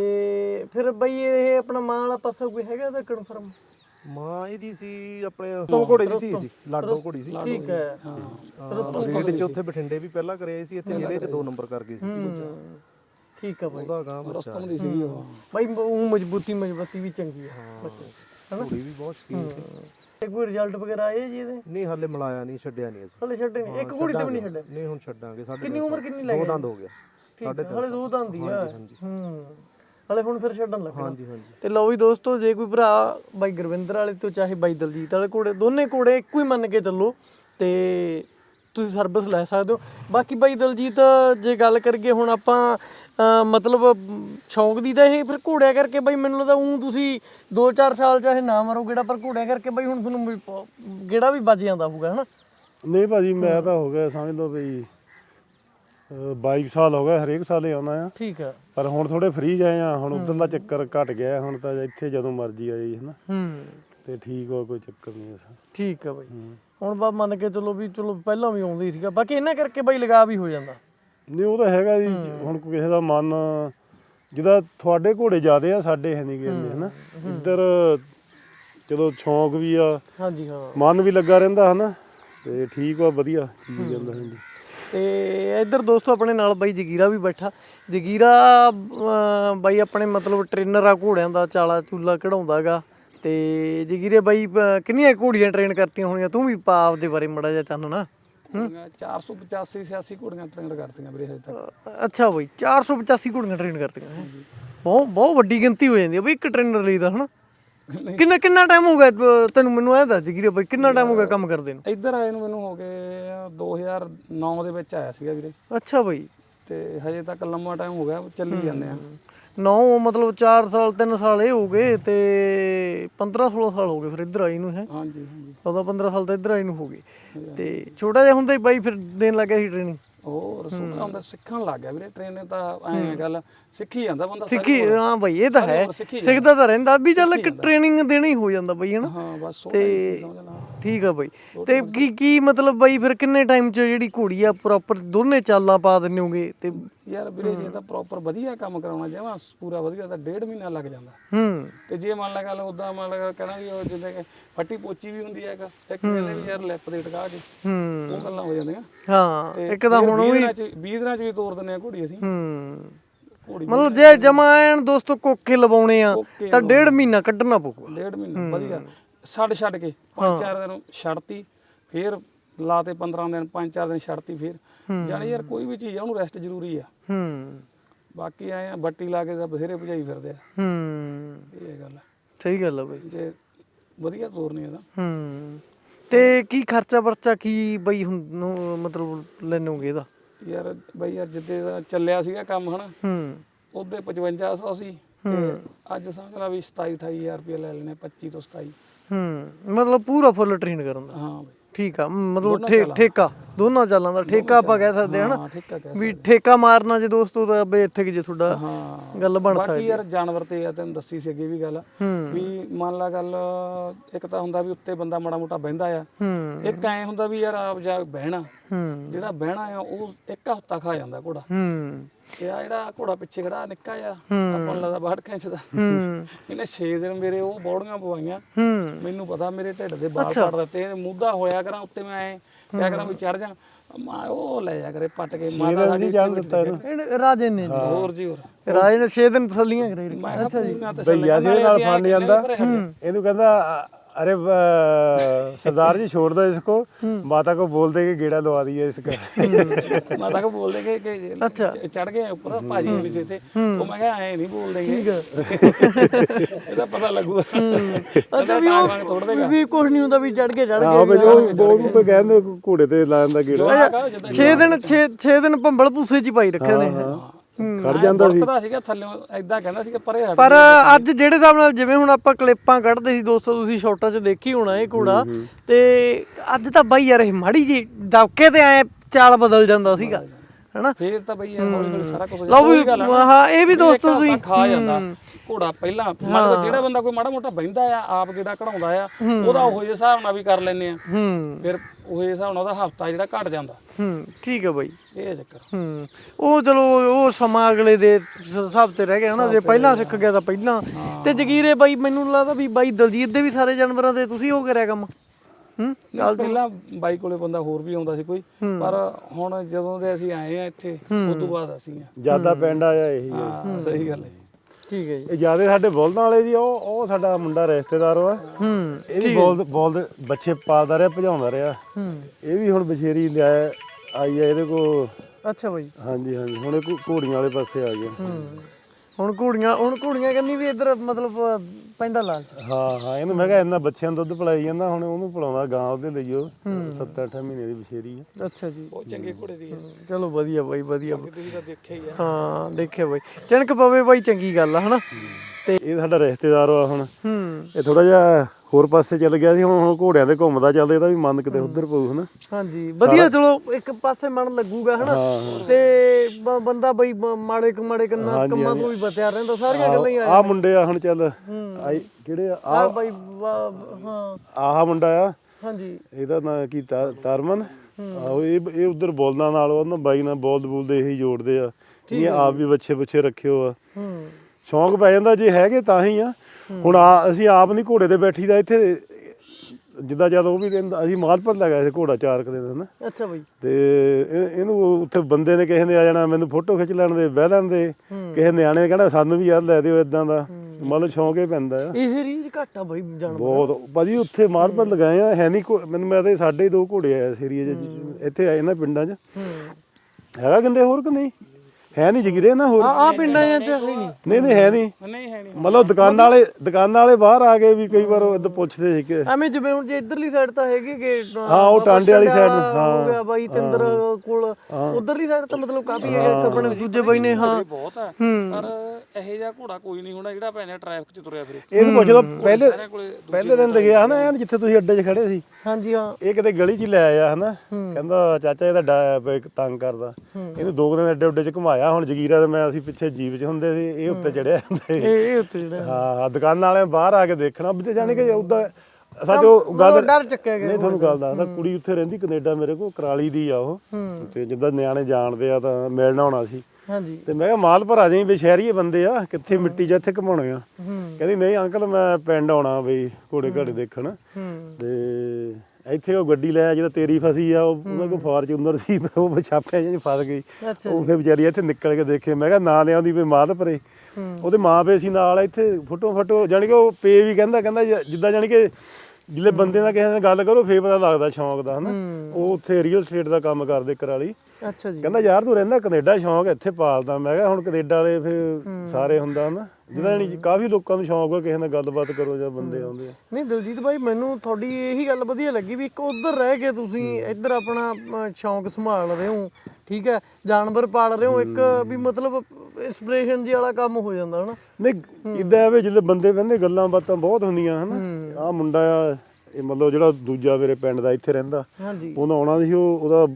ਫਿਰ ਬਾਈ ਇਹ ਆਪਣਾ ਮਾਂ ਵਾਲਾ ਪਾਸਾ ਕੋਈ ਹੈਗਾ ਇਹਦਾ ਕਨਫਰਮ ਮਾਂ ਇਹਦੀ ਸੀ ਆਪਣੇ ਤੋਂ ਘੋੜੇ ਦੀ ਧੀ ਸੀ ਲਾਡੋ ਘੋੜੀ ਸੀ। ਠੀਕ ਹੈ। ਸਟੇਟ ਚ ਉੱਥੇ ਬਠਿੰਡੇ ਵੀ ਪਹਿਲਾਂ ਕਰਿਆ ਸੀ ਇੱਥੇ ਜ਼ਿਲ੍ਹੇ ਚ ਦੋ ਨੰਬਰ ਕਰ ਗਈ ਸੀ। ਹੂੰ, ਠੀਕ ਹੈ ਬਾਈ। ਉਹਦਾ ਗਾਂ ਬੱਚਾ ਹੈ। ਬਾਈ ਉਹ। ਮਜ਼ਬੂਤੀ ਮਜ਼ਬੂਤੀ ਵੀ ਚੰਗੀ ਹੈ। ਬੱਚੇ ਦੀ, ਹਨਾ? ਘੋੜੀ ਵੀ ਬਹੁਤ ਸ਼ਕੀਨ ਸੀ। ਤੇ ਕੋਈ ਰਿਜ਼ਲਟ ਵਗੈਰਾ ਆਏ ਜੀ ਇਹਦੇ? ਨਹੀਂ ਹਾਲੇ ਮਿਲਾਇਆ ਨਹੀਂ ਛੱਡਿਆ ਨਹੀਂ ਅਸੀਂ। ਹਲੇ ਛੱਡੇਗੇ ਇੱਕ ਘੋੜੀ ਤੇ ਵੀ ਨਹੀਂ ਛੱਡਿਆ ਨਹੀਂ ਹੁਣ ਛੱਡਾਂਗੇ। ਸਾਡੇ ਕਿੰਨੀ ਉਮਰ ਕਿੰਨੀ ਲੱਗ ਦੋ ਦੰਦ ਹੋ ਗਿਆ ਹੈ ਹਲੇ ਦੋ ਦੰਦ ਹੀ ਆ। ਹੂੰ। ਹਲੇ ਹੁਣ ਫਿਰ ਛੱਡਣ ਲੱਗਣਾ ਹਾਂਜੀ ਹਾਂਜੀ। ਤੇ ਲਓ ਵੀ ਦੋਸਤੋ ਜੇ ਕੋਈ ਭਰਾ ਬਾਈ ਗੁਰਵਿੰਦਰ ਵਾਲੇ ਤੋਂ ਚਾਹੇ ਬਾਈ ਦਲਜੀਤ ਵਾਲੇ ਘੋੜੇ ਦੋਨੇ ਘੋੜੇ ਇੱਕੋ ਹੀ ਮੰਨ ਕੇ ਚੱਲੋ। ਤੇ ਤੁਸੀਂ ਸਰਵਿਸ ਲੈ ਸਕਦੇ ਹੋ। ਬਾਕੀ ਬਾਈ ਦਲਜੀਤ ਜੇ ਗੱਲ ਕਰੀਏ ਹੁਣ ਆਪਾਂ ਮਤਲਬ ਸ਼ੌਂਕ ਦੀ ਤਾਂ ਇਹ ਫਿਰ ਘੋੜਿਆ ਕਰਕੇ ਬਾਈ ਮੈਨੂੰ ਲੱਗਦਾ ਉਹ ਤੁਸੀਂ 2-4 ਸਾਲ ਚਾਹੇ ਨਾ ਮਰੋ ਗੇੜਾ ਪਰ ਘੋੜਿਆ ਕਰਕੇ ਬਾਈ ਹੁਣ ਤੁਹਾਨੂੰ ਗੇੜਾ ਵੀ ਵੱਜ ਜਾਂਦਾ ਹੋਊਗਾ ਹਨਾ? ਨਹੀਂ ਭਾਜੀ ਮੈਂ ਤਾਂ ਹੋ ਗਿਆ ਸਮਝ ਲਓ ਵੀ 22 ਸਾਲ ਹੋ ਗਏ ਹਰੇਕ ਸਾਲ ਹੀ ਆਉਣਾ ਆ। ਠੀਕ ਆ। ਪਰ ਹੁਣ ਥੋੜੇ ਫ੍ਰੀ ਗਏ ਆ ਹੁਣ ਉਧਰਲਾ ਚੱਕਰ ਘਟ ਗਿਆ ਹੁਣ ਤਾਂ ਇੱਥੇ ਜਦੋਂ ਮਰਜ਼ੀ ਆਈ ਹਨਾ? ਹੂੰ। ਤੇ ਠੀਕ ਹੋ ਕੋਈ ਚੱਕਰ ਨਹੀਂ ਐਸਾ। ਠੀਕ ਆ ਬਾਈ। ਹੁਣ ਬਾ ਮੰਨ ਕੇ ਚਲੋ ਵੀ ਚਲੋ ਪਹਿਲਾਂ ਵੀ ਆਉਂਦਾ ਸੀਗਾ ਬਾਕੀ ਇਹਨਾਂ ਕਰਕੇ ਬਾਈ ਲਗਾ ਵੀ ਹੋ ਜਾਂਦਾ। ਨਹੀਂ ਉਹ ਤਾਂ ਹੈਗਾ ਜੀ ਹੁਣ ਕਿਸੇ ਦਾ ਮਨ ਜਿਹਦਾ ਤੁਹਾਡੇ ਘੋੜੇ ਜ਼ਿਆਦੇ ਆ ਸਾਡੇ ਹੈ ਨਹੀਂ ਗੇ ਇੰਨੇ ਹਨਾ। ਇੱਧਰ ਚਲੋ ਸ਼ੌਂਕ ਵੀ ਆ ਹਾਂਜੀ ਹਾਂ। ਮਨ ਵੀ ਲੱਗਾ ਰਹਿੰਦਾ ਹਨਾ। ਤੇ ਠੀਕ ਆ ਵਧੀਆ ਚੀਜ਼ ਜਾਂਦਾ ਹਾਂਜੀ ਤੇ ਇੱਧਰ ਦੋਸਤੋ ਆਪਣੇ ਨਾਲ ਬਾਈ ਜਗੀਰਾ ਵੀ ਬੈਠਾ। ਜਗੀਰਾ ਬਾਈ ਆਪਣੇ ਮਤਲਬ ਟ੍ਰੇਨਰ ਆ ਘੋੜਿਆਂ ਦਾ ਚਾਲਾ ਚੂਲਾ ਕਢਾਉਂਦਾਗਾ ਤੇ ਜਗੀਰੇ ਬਾਈ ਕਿੰਨੀਆਂ ਘੋੜੀਆਂ ਟ੍ਰੇਨ ਕਰਤੀਆਂ ਹੋਣੀਆਂ? ਤੂੰ ਵੀ ਪਾ ਆਪਦੇ ਬਾਰੇ ਮੜਾ ਜਾ ਚਾਨਣਾ 485 86 ਘੋੜੀਆਂ ਟ੍ਰੇਨਡ ਕਰਤੀਆਂ ਵੀਰੇ ਹਜੇ ਤੱਕ। ਅੱਛਾ ਬਾਈ 485 ਘੋੜੀਆਂ ਟ੍ਰੇਨ ਕਰਤੀਆਂ। ਹੈਂ। ਬਹੁਤ ਬਹੁਤ ਵੱਡੀ ਗਿਣਤੀ ਹੋ ਜਾਂਦੀ ਹੈ ਬਈ ਇੱਕ ਟ੍ਰੇਨਰ ਲਈ ਦਾ ਹਨਾ? ਕਿੰਨਾ ਕਿੰਨਾ ਟਾਈਮ ਹੋ ਗਿਆ ਅ, ਤੈਨੂੰ ਮੈਨੂੰ ਐ ਦੱਸ ਜਗੀਰੇ ਬਾਈ ਕਿੰਨਾ ਟਾਈਮ ਹੋ ਗਿਆ ਕੰਮ ਕਰਦੇ ਨੂੰ? ਇੱਧਰ ਆਏ ਨੂੰ ਮੈਨੂੰ ਹੋ ਗਏ 2009 ਦੇ ਵਿੱਚ ਆਇਆ ਸੀਗਾ ਵੀਰੇ। ਅੱਛਾ ਬਾਈ। ਤੇ ਹਜੇ ਤੱਕ ਲੰਮਾ ਟਾਈਮ ਹੋ ਗਿਆ ਚੱਲੀ ਜਾਂਦੇ ਆ। ਨੌ ਮਤਲਬ 4 ਸਾਲ 3 ਸਾਲ ਇਹ ਹੋ ਗਏ ਤੇ 15 16 ਸਾਲ ਹੋ ਗਏ ਫਿਰ ਇੱਧਰ ਆਈ ਨੂੰ ਹੈ। ਹਾਂਜੀ ਹਾਂਜੀ। 14 15 ਸਾਲ ਤਾਂ ਇੱਧਰ ਆਈ ਨੂੰ ਹੋ ਗਏ। ਤੇ ਛੋਟਾ ਜਿਹਾ ਹੁੰਦਾ ਹੀ ਬਾਈ ਫਿਰ ਦੇਣ ਲੱਗਿਆ ਸੀ ਟ੍ਰੇਨਿੰਗ ਹੋਰ ਰਸੂਲਾ ਹੁੰਦਾ ਸਿੱਖਣ ਲੱਗ ਗਿਆ ਵੀਰੇ ਟ੍ਰੇਨ ਤਾਂ ਐਂ ਗੱਲ ਸਿੱਖੀ ਜਾਂਦਾ ਬੰਦਾ ਸਾਰੀ ਸਿੱਖੀ ਉਮਰ। ਹਾਂ ਬਾਈ ਇਹ ਤਾਂ ਸਾਰੀ ਹੈ। ਉਮਰ ਸਿੱਖੀ ਸਿੱਖਦਾ ਤਾਂ ਰਹਿੰਦਾ ਵੀ ਚੱਲ ਇੱਕ ਟ੍ਰੇਨਿੰਗ ਦੇਣੀ ਹੋ ਜਾਂਦਾ ਬਾਈ ਹਨਾ ਹਾਂ ਬਸ ਸੋਹਣਾ ਹੀ ਸੀ ਸਮਝ ਲਾ। ਠੀਕ ਆ ਬਾਈ। ਤੇ ਕੀ ਕੀ ਮਤਲਬ ਬਾਈ ਫਿਰ ਕਿੰਨੇ ਟਾਈਮ 'ਚ ਜਿਹੜੀ ਘੋੜੀ ਆ ਪ੍ਰੋਪਰ ਦੋਨੇ ਚਾਲਾਂ ਪਾ ਦਿੰਨੇ ਹੋਗੇ ਤੇ ਯਾਰ ਵੀਰੇ ਜੇ ਤਾਂ ਪ੍ਰੋਪਰ ਵਧੀਆ ਕੰਮ ਕਰਾਉਣਾ ਜਾਵਾਂ ਪੂਰਾ ਵਧੀਆ ਤਾਂ ਡੇਢ ਮਹੀਨਾ ਲੱਗ ਜਾਂਦਾ। ਹੂੰ। ਤੇ ਜੇ ਮੰਨ ਲਾ ਗੱਲ ਉਦਾਂ ਮੰਨ ਲਾ ਕਹਿਣਾ ਵੀ ਉਹ ਜਿੱਦਾਂ ਕਿ ਫੱਟੀ ਪੋਚੀ ਵੀ ਹੁੰਦੀ ਹੈਗਾ ਇੱਕ ਵੇਲੇ ਵੀ ਯਾਰ ਲਿਪ ਦੇ ਟਕਾ ਕੇ ਹੂੰ। ਉਹ ਗੱਲਾਂ ਹੋ ਜਾਂਦੀਆਂ। ਹਾਂ ਇੱਕ ਤਾਂ ਹੁਣ 20 ਉਹੀ ਚ 20 ਦਿਨਾਂ ਚ ਵੀ ਤੋਰ ਦਿੰਦੇ ਆ ਘੋੜੀ ਅਸੀਂ। ਹੂੰ। ਘੋੜੀ ਮਤਲਬ ਜੇ ਜਮਾਇਣ ਦੋਸਤੋ ਕੋਕੇ ਲਵਾਉਣੇ ਆ ਤਾਂ ਡੇਢ ਮਹੀਨਾ ਕੱਢਣਾ ਪਊਗਾ। ਡੇਢ ਮਹੀਨਾ ਵਧੀਆ। ਛੱਡ ਛੱਡ ਕੇ ਪੰਜ ਚਾਰ ਦਿਨ ਛੱਡਤੀ ਫਿਰ ਲਾਤੇ 15 ਦਿਨ ਪੰਜ ਚਾਰ ਦਿਨ ਛੱਡਤੀ ਫਿਰ। ਜਾਣੀ ਯਾਰ ਕੋਈ ਵੀ ਚੀਜ਼ ਆ ਉਹਨੂੰ ਰੈਸਟ ਜ਼ਰੂਰੀ ਆ। ਹੂੰ। ਬਾਕੀ ਆਏ ਆ ਬੱਟੀ ਲਾ ਕੇ ਤਾਂ ਬਥੇਰੇ ਭਜਾਈ ਫਿਰਦੇ ਆ। ਹੂੰ। ਇਹ ਗੱਲ ਆ। ਸਹੀ ਗੱਲ ਆ ਬਾਈ। ਜੇ ਵਧੀਆ ਤੋਰਨੀ ਆ ਤਾਂ ਹੂੰ। ਤੇ ਕੀ ਖਰਚਾ ਵਰਚਾ ਕੀ ਬਈ ਮਤਲਬ ਲੈਣੋਗੇ ਇਹਦਾ? ਯਾਰ ਬਈ ਯਾਰ ਜਿੱਦੇ ਦਾ ਚੱਲਿਆ ਸੀਗਾ ਕੰਮ ਹਨਾ? ਹੂੰ। ਉਹਦੇ 5500 ਸੀ ਤੇ ਅੱਜ ਸਮਝ ਲਾ ਵੀ 27 28000 ਰੁਪਏ ਲੈ ਲੈਣੇ 25 ਤੋਂ 27 ਹੂੰ ਮਤਲਬ ਪੂਰਾ ਫੁੱਲ ਟ੍ਰੇਨ ਕਰਨ ਦਾ। ਹਾਂ ਬਈ। ਠੀਕ ਆ ਮਤਲਬ ਠੇ- ਠੇਕਾ ਦੋਨਾਂ ਚਾਲਾਂ ਦਾ ਠੇਕਾ ਆਪਾਂ ਕਹਿ ਸਕਦੇ ਹਾਂ ਹਾਂ ਠੀਕ ਕਹਿ ਵੀ ਠੇਕਾ ਮਾਰਨਾ ਜੇ ਦੋਸਤੋ ਦਾ ਬਈ ਇੱਥੇ ਕਿ ਜੇ ਤੁਹਾਡਾ ਹਾਂ। ਗੱਲ ਬਣ ਬਾਕੀ ਯਾਰ ਜਾਨਵਰ ਤੇ ਆ ਤੈਨੂੰ ਦੱਸੀ ਸੀ ਅੱਗੇ ਵੀ ਗੱਲ। ਹੂੰ। ਵੀ ਮੰਨ ਲਾ ਗੱਲ ਇੱਕ ਤਾਂ ਹੁੰਦਾ ਵੀ ਉੱਤੇ ਬੰਦਾ ਮਾੜਾ ਮੋਟਾ ਬਹਿੰਦਾ ਆ। ਹੂੰ। ਇੱਕ ਐ ਹੁੰਦਾ ਵੀ ਯਾਰ ਆਪ ਜਾ ਬਹਿਣਾ। ਹੂੰ। ਜਿਹੜਾ ਬਹਿਣਾ ਆ ਉਹ ਇੱਕ ਹਫ਼ਤਾ ਖਾ ਜਾਂਦਾ ਘੋੜਾ। ਹੂੰ। ਤੇ ਆ ਜਿਹੜਾ ਘੋੜਾ ਪਿੱਛੇ ਖੜਾ ਨਿੱਕਾ ਆ ਆਪਾਂ ਨੂੰ ਲੱਗਦਾ ਬਾਹਰ ਖਿੱਚਦਾ। ਹੂੰ। ਇਹਨੇ 6 ਦਿਨ ਮੇਰੇ ਉਹ ਬੌੜੀਆਂ ਪਵਾਈਆਂ। ਹੂੰ। ਮੈਨੂੰ ਪਤਾ ਮੇਰੇ ਢਿੱਡ ਦੇ ਬਾਲ ਕੱਟ ਦਿੱਤੇ ਮੁੱਦਾ ਹੋਇਆ ਕਰਾਂ ਉੱਤੇ ਮੈਂ ਐ ਕਿਆ ਕਰਾਂ ਵੀ ਚੜ ਜਾ। ਮਾ ਉਹ ਲੈ ਜਾ ਕਰੇ ਪੱਟ ਕੇ ਮਾਤਾ ਸਾਡੀ ਜਾਣ ਦਿੱਤਾ ਇਹਨੂੰ। ਇਹ ਰਾਜੇ ਨੇ। ਹੋਰ ਜੀ ਹੋਰ। ਰਾਜੇ ਨੇ 6 ਦਿਨ ਤਸੱਲੀਆਂ ਕਰਾਈ। ਮੈਂ ਕਿਹਾ ਪੂਰੀਆਂ ਤਾਂ ਭਈਆ ਦੇ ਨਾਲ ਫੰਡ ਜਾਂਦਾ। ਇਹਨੂੰ ਕਹਿੰਦਾ "अ- अरे ब- सरदार जी छोड़ दो इसको माता को बोल दे कि गेड़ा लवा दिया इसका ਮਾਤਾ ਕੋ ਬੋਲ ਦੇਗੇ ਕਿ ਚੜ ਗਏ ਉੱਪਰ ਭਾਜੀ ਵੀ ਸੀ ਤੇ ਉਹ ਮੈਂ ਕਿਹਾ ਐ ਨਹੀਂ ਬੋਲ ਦੇਗੇ ਇਹਦਾ ਪਤਾ ਲੱਗੂਗਾ ਅੱਛਾ ਵੀ ਉਹ ਤੋੜ ਦੇਗਾ ਵੀ ਕੁਝ ਨਹੀਂ ਹੁੰਦਾ ਵੀ ਚੜ ਕੇ ਚੜ ਆਹ ਬਈ ਉਹ ਉਹਨੂੰ ਕੋਈ ਕਹਿੰਦੇ ਘੋੜੇ ਤੇ ਲਾ ਜਾਂਦਾ ਗੇੜਾ ਜਵਾਕ ਜਿੱਦਾਂ 6 ਦਿਨ 6 6 ਦਿਨ ਭੰਬਲ ਪੂਸੇ ਚ ਹੀ ਪਾਈ ਰੱਖੇ ਨੇ ਖੜ ਜਾਂਦਾ ਸੀ। ਪਤਾ ਸੀਗਾ ਥੱਲੇ ਐਦਾਂ ਕਹਿੰਦਾ ਸੀ ਕਿ ਪਰੇ ਹਟ ਪਰ ਅੱਜ ਜਿਹੜੇ ਹਿਸਾਬ ਨਾਲ ਜਿਵੇਂ ਹੁਣ ਆਪਾਂ ਕਲਿੱਪਾਂ ਕੱਢਦੇ ਸੀ ਦੋਸਤੋ ਤੁਸੀਂ ਸ਼ਾਰਟਾਂ 'ਚ ਦੇਖੀ ਹੋਣਾ ਇਹ ਘੋੜਾ ਤੇ ਅੱਜ ਤਾਂ ਬਾਈ ਯਾਰ ਇਹ ਮਾੜੀ ਜੀ ਦਬਕੇ ਤੇ ਐ ਚਾਲ ਬਦਲ ਜਾਂਦਾ ਸੀਗਾ। ਹੈਨਾ? ਫੇਰ ਤਾਂ ਬਈ ਇਹ ਹੌਲੀ ਹੌਲੀ ਸਾਰਾ ਕੁਝ ਲਓ ਵੀ ਹਾਂ ਇਹ ਵੀ ਦੋਸਤੋ ਤੁਸੀਂ। ਖਾ ਜਾਂਦਾ ਘੋੜਾ ਪਹਿਲਾਂ ਮਤਲਬ ਜਿਹੜਾ ਬੰਦਾ ਕੋਈ ਮਾੜਾ ਮੋਟਾ ਬਹਿੰਦਾ ਆ ਆਪ ਗੇੜਾ ਕਢਾਉਂਦਾ ਆ ਉਹਦਾ ਉਹੋ ਜਿਹੇ ਹਿਸਾਬ ਨਾਲ ਵੀ ਕਰ ਲੈਨੇ ਆ। ਹੂੰ। ਫਿਰ ਉਹੋ ਜਿਹੇ ਹਿਸਾਬ ਨਾਲ ਉਹਦਾ ਹਫਤਾ ਜਿਹੜਾ ਘਟ ਜਾਂਦਾ। ਹੂੰ ਠੀਕ ਹੈ ਬਾਈ। ਇਹ ਚੱਕਰ। ਹੂੰ ਉਹ ਚਲੋ ਉਹ ਸਮਾਂ ਅਗਲੇ ਦੇ ਹਿਸਾਬ ਤੇ ਰਹਿ ਗਿਆ ਜੇ ਪਹਿਲਾਂ ਸਿੱਖ ਗਿਆ। ਤਾਂ ਪਹਿਲਾਂ। ਤੇ ਜਗੀਰੇ ਬਾਈ ਮੈਨੂੰ ਲੱਗਦਾ ਵੀ ਬਾਈ ਦਲਜੀਤ ਦੇ ਵੀ ਸਾਰੇ ਜਾਨਵਰਾਂ ਤੇ ਤੁਸੀਂ ਹੋ ਕਰਿਆ ਕੰਮ। ਹੂੰ ਚੱਲ ਪਹਿਲਾਂ ਬਾਈ ਕੋਲੇ ਬੰਦਾ ਹੋਰ ਵੀ ਆਉਂਦਾ ਸੀ ਕੋਈ ਪਰ ਹੁਣ ਜਦੋਂ ਦੇ ਅਸੀਂ ਆਏ ਆ ਇੱਥੇ ਉਸ ਤੋਂ ਬਾਅਦ ਅਸੀਂ ਆ। ਜ਼ਿਆਦਾ ਪਿੰਡ ਆਇਆ ਇਹੀ ਹੈ ਹਾਂ ਸਹੀ ਗੱਲ ਹੈ ਜੀ। ਠੀਕ ਹੈ ਜੀ। ਇਹ ਜਿਆਦੇ ਸਾਡੇ ਬੋਲਦਾਂ ਵਾਲੇ ਜੀ ਉਹ ਉਹ ਸਾਡਾ ਮੁੰਡਾ ਰਿਸ਼ਤੇਦਾਰ ਆ ਹੂੰ ਇਹ ਵੀ ਬੋਲ ਬੋਲ ਬੱਚੇ ਪਾਲਦਾ ਰਿਹਾ ਭਜਾਉਂਦਾ ਰਿਹਾ। ਹੂੰ। ਇਹ ਵੀ ਹੁਣ ਬਛੇਰੀ ਲਿਆ ਆਈ ਹੈ ਇਹਦੇ ਕੋ ਅੱਛਾ ਬਾਈ। ਹਾਂਜੀ ਹਾਂਜੀ ਹੁਣ ਇਹ ਘੋ- ਘੋੜੀਆਂ ਵਾਲੇ ਪਾਸੇ ਆ ਗਿਆ ਹੂੰ। ਹੁਣ ਘੋੜੀਆਂ ਹੁਣ ਘੋੜੀਆਂ ਕੰਨੀ ਵੀ ਇੱਧਰ ਮਤਲਬ ਪੈਂਦਾ ਲਾਲ। ਹਾਂ ਹਾਂ ਇਹਨੂੰ ਮੈਂ ਕਿਹਾ ਇੰਨਾ ਬੱਚਿਆਂ ਨੂੰ ਦੁੱਧ ਪਿਲਾਈ ਜਾਂਦਾ ਹੁਣ ਉਹਨੂੰ ਪਿਲਾਉਂਦਾ ਗਾਂ ਉਹਦੇ ਲਈਓ 7-8 ਮਹੀਨੇ ਦੀ ਬਸ਼ੇਰੀ ਆ। ਅੱਛਾ ਜੀ। ਬਹੁਤ ਚੰਗੇ ਘੋੜੇ ਦੀ ਹੈ ਚਲੋ ਵਧੀਆ ਬਾਈ ਵਧੀਆ। ਤੁਸੀਂ ਤਾਂ ਦੇਖਿਆ ਹੀ ਆ। ਹਾਂ ਦੇਖਿਆ ਬਾਈ। ਚਣਕ ਪਵੇ ਬਾਈ ਚੰਗੀ ਗੱਲ ਆ ਹਨਾ? ਤੇ ਇਹ ਸਾਡਾ ਰਿਸ਼ਤੇਦਾਰ ਆ ਹੁਣ। ਹੂੰ। ਇਹ ਥੋੜਾ ਜਿਹਾ ਹੋਰ ਪਾਸੇ ਚੱਲ ਗਿਆ ਸੀ ਹੁਣ ਹੁਣ ਘੋੜਿਆਂ ਦੇ ਘੁੰਮਦਾ ਚੱਲਦਾ ਇਹਦਾ ਵੀ ਮਨ ਕਿਤੇ ਉਧਰ ਪਊ ਹਨਾ? ਹਾਂਜੀ ਵਧੀਆ ਚਲੋ ਇੱਕ ਪਾਸੇ ਮਨ ਲੱਗੂਗਾ ਹਨਾ? ਤੇ ਬ- ਬੰਦਾ ਬਈ ਬ- ਮਾੜੇ ਕੁ ਮਾੜੇ ਕੰਨਾਂ ਕੰਮਾਂ ਤੋਂ ਵੀ ਬਚਿਆ ਰਹਿੰਦਾ ਸਾਰੀਆਂ ਗੱਲਾਂ ਹੀ ਆ ਆ ਮੁੰਡੇ ਆ ਹੁਣ ਚੱਲ ਆਈ ਕਿਹੜੇ ਆ? ਆ ਬਾਈ ਵਾ- ਹਾਂ। ਆਹ ਮੁੰਡਾ ਆ। ਹਾਂਜੀ। ਇਹਦਾ ਨਾਂ ਕੀ ਤਾ- ਤਰਮਨ ਆਹੋ ਇਹ ਇਹ ਉਧਰ ਬੋਲਦਾ ਨਾਲ ਉਹਨਾਂ ਬਾਈ ਨਾਲ ਬੋਲਦ ਬੋਲਦੇ ਇਹੀ ਜੋੜਦੇ ਆ। ਇਹ ਆਪ ਵੀ ਬੱਚੇ ਬੱਚੇ ਰੱਖਿਓ ਆ। ਹੂੰ। ਸ਼ੌਂਕ ਪੈ ਜਾਂਦਾ ਜੇ ਹੈਗੇ ਤਾਂ ਹੀ ਆ। ਹੁਣ ਆ ਅਸੀਂ ਆਪ ਨਹੀਂ ਘੋੜੇ ਤੇ ਬੈਠੀ ਦਾ ਇੱਥੇ। ਜਿੱਦਾਂ ਜਦ ਉਹ ਵੀ ਕਹਿੰਦਾ ਅਸੀਂ ਮਾਲਪੁਰ ਲਗਾਇਆ ਸੀ ਘੋੜਾ ਚਾਰ ਕੁ ਦਿਨ ਅੱਛਾ ਬਾਈ। ਤੇ ਇਹ- ਇਹਨੂੰ ਉੱਥੇ ਬੰਦੇ ਨੇ ਕਿਸੇ ਨੇ ਆ ਜਾਣਾ ਮੈਨੂੰ ਫੋਟੋ ਖਿੱਚ ਲੈਣ ਦੇ ਬਹਿ ਲੈਣ ਦੇ। ਕਿਸੇ ਨਿਆਣੇ ਨੇ ਕਹਿਣਾ ਸਾਨੂੰ ਵੀ ਯਾਰ ਲੈ ਦਿਓ ਇਦਾਂ ਦਾ। ਮਤਲਬ ਸ਼ੌਂਕ ਹੀ ਪੈਂਦਾ ਆ। ਇਸ 'ਚ ਘੱਟ ਬਾਈ ਜਾਨਵਰ ਬਹੁਤ। ਭਾਜੀ ਉੱਥੇ ਮਾਲਪੁਰ ਲਗਾਏ ਆ ਹੈ ਨਹੀਂ ਘੋ- ਮੈਨੂੰ ਮੈਂ ਤੇ ਸਾਡੇ ਹੀ ਦੋ ਘੋੜੇ ਆ ਇਸ ਏਰੀਏ 'ਚ ਇੱਥੇ ਆਏ ਨਾ ਪਿੰਡਾਂ 'ਚ। ਹੂੰ। ਹੈਗਾ ਕਹਿੰਦੇ ਹੋਰ ਕਿ ਨਹੀਂ? ਹੈ ਨਹੀਂ ਜਗੀਰੇ ਨਾ ਹੋਰ? ਆ ਆ ਪਿੰਡਾਂ 'ਚ ਹੈ ਨਹੀਂ ਨਹੀਂ ਨਹੀਂ ਹੈ ਨਹੀਂ। ਨਹੀਂ ਹੈ ਨਹੀਂ। ਮਤਲਬ ਦੁਕਾਨਾਂ ਵਾਲੇ ਦੁਕਾਨਾਂ ਵਾਲੇ ਬਾਹਰ ਆ ਕੇ ਵੀ ਕਈ ਵਾਰ ਉਹ ਇੱਧਰ ਪੁੱਛਦੇ ਸੀ ਕਿ ਐਵੇਂ ਜਿਵੇਂ ਹੁਣ ਜੇ ਇਧਰਲੀ ਸਾਈਡ ਤਾਂ ਹੈਗੇ ਕਿ ਹਾਂ, ਉਹ ਟਾਂਡੇ ਵਾਲੀ side ਨੂੰ, ਹੋ ਗਿਆ ਬਾਈ ਤਿੰਦਰ ਕੋਲ। ਉਧਰਲੀ ਸਾਈਡ ਤਾਂ ਮਤਲਬ ਕਾਫੀ ਹੈਗੇ ਆਪਣੇ ਦੂਜੇ ਬਾਈ ਨੇ ਹਾਂ। ਬਹੁਤ ਹੈ। ਪਰ ਇਹੋ ਜਿਹਾ ਘੋੜਾ ਕੋਈ ਨਹੀਂ ਹੋਣਾ ਜਿਹੜਾ ਭੈਣੇ ਟ੍ਰੈਫਿਕ 'ਚ ਤੁਰਿਆ ਫਿਰੇ। ਇਹਨੂੰ ਪੁੱਛ ਲਓ ਪਹਿਲੇ ਪਹਿਲੇ ਦਿਨ ਲੱਗਿਆ ਹਨਾ ਐਨ ਜਿੱਥੇ ਤੁਸੀਂ ਅੱਡੇ 'ਚ ਖੜੇ ਸੀ। ਹਾਂਜੀ ਹਾਂ। ਇਹ ਕਿਤੇ ਗਲੀ 'ਚ ਹੀ ਲੈ ਆਇਆ ਹਨਾ। ਕਹਿੰਦਾ ਚਾਚਾ ਇਹਦਾ ਡਾ ਬ- ਤੰਗ ਕਰਦਾ। ਇਹਨੂੰ ਦੋ ਕੁ ਦਿਨ ਅੱਡੇ ਉੱਡੇ 'ਚ ਘੁਮਾਇਆ। ਹੁਣ ਜਗੀਰਾ ਤੇ ਮੈਂ ਅਸੀਂ ਪਿੱਛੇ ਜੀਪ 'ਚ ਹੁੰਦੇ ਸੀ ਇਹ ਉੱਤੇ ਚੜਿਆ ਹੁੰਦੇ ਇਹ ਇਹ ਉੱਤੇ ਜਿਹੜਾ ਹਾਂ ਦੁਕਾਨਾਂ ਵਾਲੇ ਬਾਹਰ ਆ ਕੇ ਦੇਖਣਾ। ਵੀ ਤੇ ਜਾਣੀ ਕਿ ਉਦਾਂ ਗੱਲ ਮਤਲਬ ਡਰ ਚੱਕਿਆ ਗਿਆ ਨਹੀਂ ਤੁਹਾਨੂੰ ਗੱਲ ਦੱਸਦਾ ਕੁੜੀ ਉੱਥੇ ਰਹਿੰਦੀ ਕੈਨੇਡਾ ਮੇਰੇ ਕੋਲ ਕਰਾਲੀ ਦੀ ਆ ਉਹ। ਤੇ ਜਿੱਦਾਂ ਨਿਆਣੇ ਜਾਣਦੇ ਆ ਤਾਂ ਮਿਲਣਾ ਹੋਣਾ ਸੀ। ਹਾਂਜੀ। ਤੇ ਮੈਂ ਕਿਹਾ ਮਾਲ ਭਰਾ ਜਾਈ ਵੀ ਸ਼ਹਿਰੀਏ ਬੰਦੇ ਆ ਕਿੱਥੇ ਮਿੱਟੀ ਜਾਂ ਇੱਥੇ ਘਮਾਉਣੇ ਆ। ਹੂੰ। ਕਹਿੰਦੀ ਨਹੀਂ ਅੰਕਲ ਮੈਂ ਪਿੰਡ ਆਉਣਾ ਬਈ ਘੋੜੇ ਘਾੜੇ ਦੇਖਣ। ਹੂੰ। ਤੇ ਇੱਥੇ ਉਹ ਗੱਡੀ ਲੈ ਜਿਹਦਾ ਤੇਰੀ ਫਸੀ ਆ ਉਹ ਉਹਨਾਂ ਕੋਲ ਫਾਰਚੂਨਰ ਸੀ ਉਹ ਛਾਪਿਆਂ ਜਿਹੀ ਫਸ ਗਈ। ਉਹ ਫੇ ਵਿਚਾਰੀ ਇੱਥੇ ਨਿਕਲ ਕੇ ਦੇਖੇ ਮੈਂ ਕਿਹਾ ਨਾ ਲਿਆਉਂਦੀ ਵੀ ਮਾਲ ਭਰੇ ਉਹਦੇ ਮਾਂ ਪੇ ਸੀ ਨਾਲ ਇੱਥੇ ਫੋਟੋ ਫੋਟੋ ਜਾਣੀ ਕਿ ਉਹ ਪੇ ਵੀ ਕਹਿੰਦਾ ਕਹਿੰਦਾ ਜਿੱਦਾਂ ਜਾਣੀ ਕਿ ਜਿਲੇ ਬੰਦੇ ਨਾਲ ਕਿਸੇ ਨਾਲ ਗੱਲ ਕਰੋ ਫੇਰ ਪਤਾ ਲੱਗਦਾ ਸ਼ੌਂਕ ਦਾ ਹਨਾ? ਉਹ ਉੱਥੇ ਰੀਅਲ ਸਟੇਟ ਦਾ ਕੰਮ ਕਰਦੇ ਕਰਾਲੀ। ਅੱਛਾ ਜੀ। ਕਹਿੰਦਾ ਯਾਰ ਤੂੰ ਰਹਿੰਦਾ ਕੈਨੇਡਾ ਸ਼ੌਂਕ ਇੱਥੇ ਪਾਲਦਾ। ਮੈਂ ਕਿਹਾ ਹੁਣ ਕੈਨੇਡਾ ਵਾਲੇ ਫਿਰ ਸਾਰੇ ਹੁੰਦਾ ਨਾ ਜਿਹਦਾ ਜਾਣੀ ਕਾਫੀ ਲੋਕਾਂ ਨੂੰ ਸ਼ੌਂਕ ਹੈ ਕਿਸੇ ਨਾਲ ਗੱਲਬਾਤ ਕਰੋ ਜਾਂ ਬੰਦੇ ਆਉਂਦੇ ਆ। ਨਹੀਂ ਦਲਜੀਤ ਭਾਈ ਮੈਨੂੰ ਤੁਹਾਡੀ ਇਹੀ ਗੱਲ ਵਧੀਆ ਲੱਗੀ ਵੀ ਇੱਕ ਉਧਰ ਰਹਿ ਕੇ ਤੁਸੀਂ ਇੱਧਰ ਆਪਣਾ ਸ਼ੌਂਕ ਸੰਭਾਲ ਰਹੇ ਹੋ। ਠੀਕ ਹੈ ਜਾਨਵਰ ਪਾਲ ਰਹੇ ਹੋ ਇੱਕ ਵੀ ਮਤਲਬ ਇੰਸਪੀਰੇਸ਼ਨ ਜੀ ਵਾਲਾ ਕੰਮ ਹੋ ਜਾਂਦਾ ਹਨਾ? ਨਹੀਂ ਇਦਾਂ ਐਵੇਂ ਜਿਹੜੇ ਬੰਦੇ ਬੰਦੇ ਗੱਲਾਂ ਬਾਤਾਂ ਬਹੁਤ ਹੁੰਦੀਆਂ ਹਨਾ? ਆ ਮੁੰਡਾ ਆ ਇਹ ਮਤਲਬ ਜਿਹੜਾ ਦੂਜਾ ਮੇਰੇ ਪਿੰਡ ਦਾ ਇੱਥੇ ਰਹਿੰਦਾ ਉਹਨਾਂ ਆਉਣਾ ਸੀ ਉਹ ਉਹਦਾ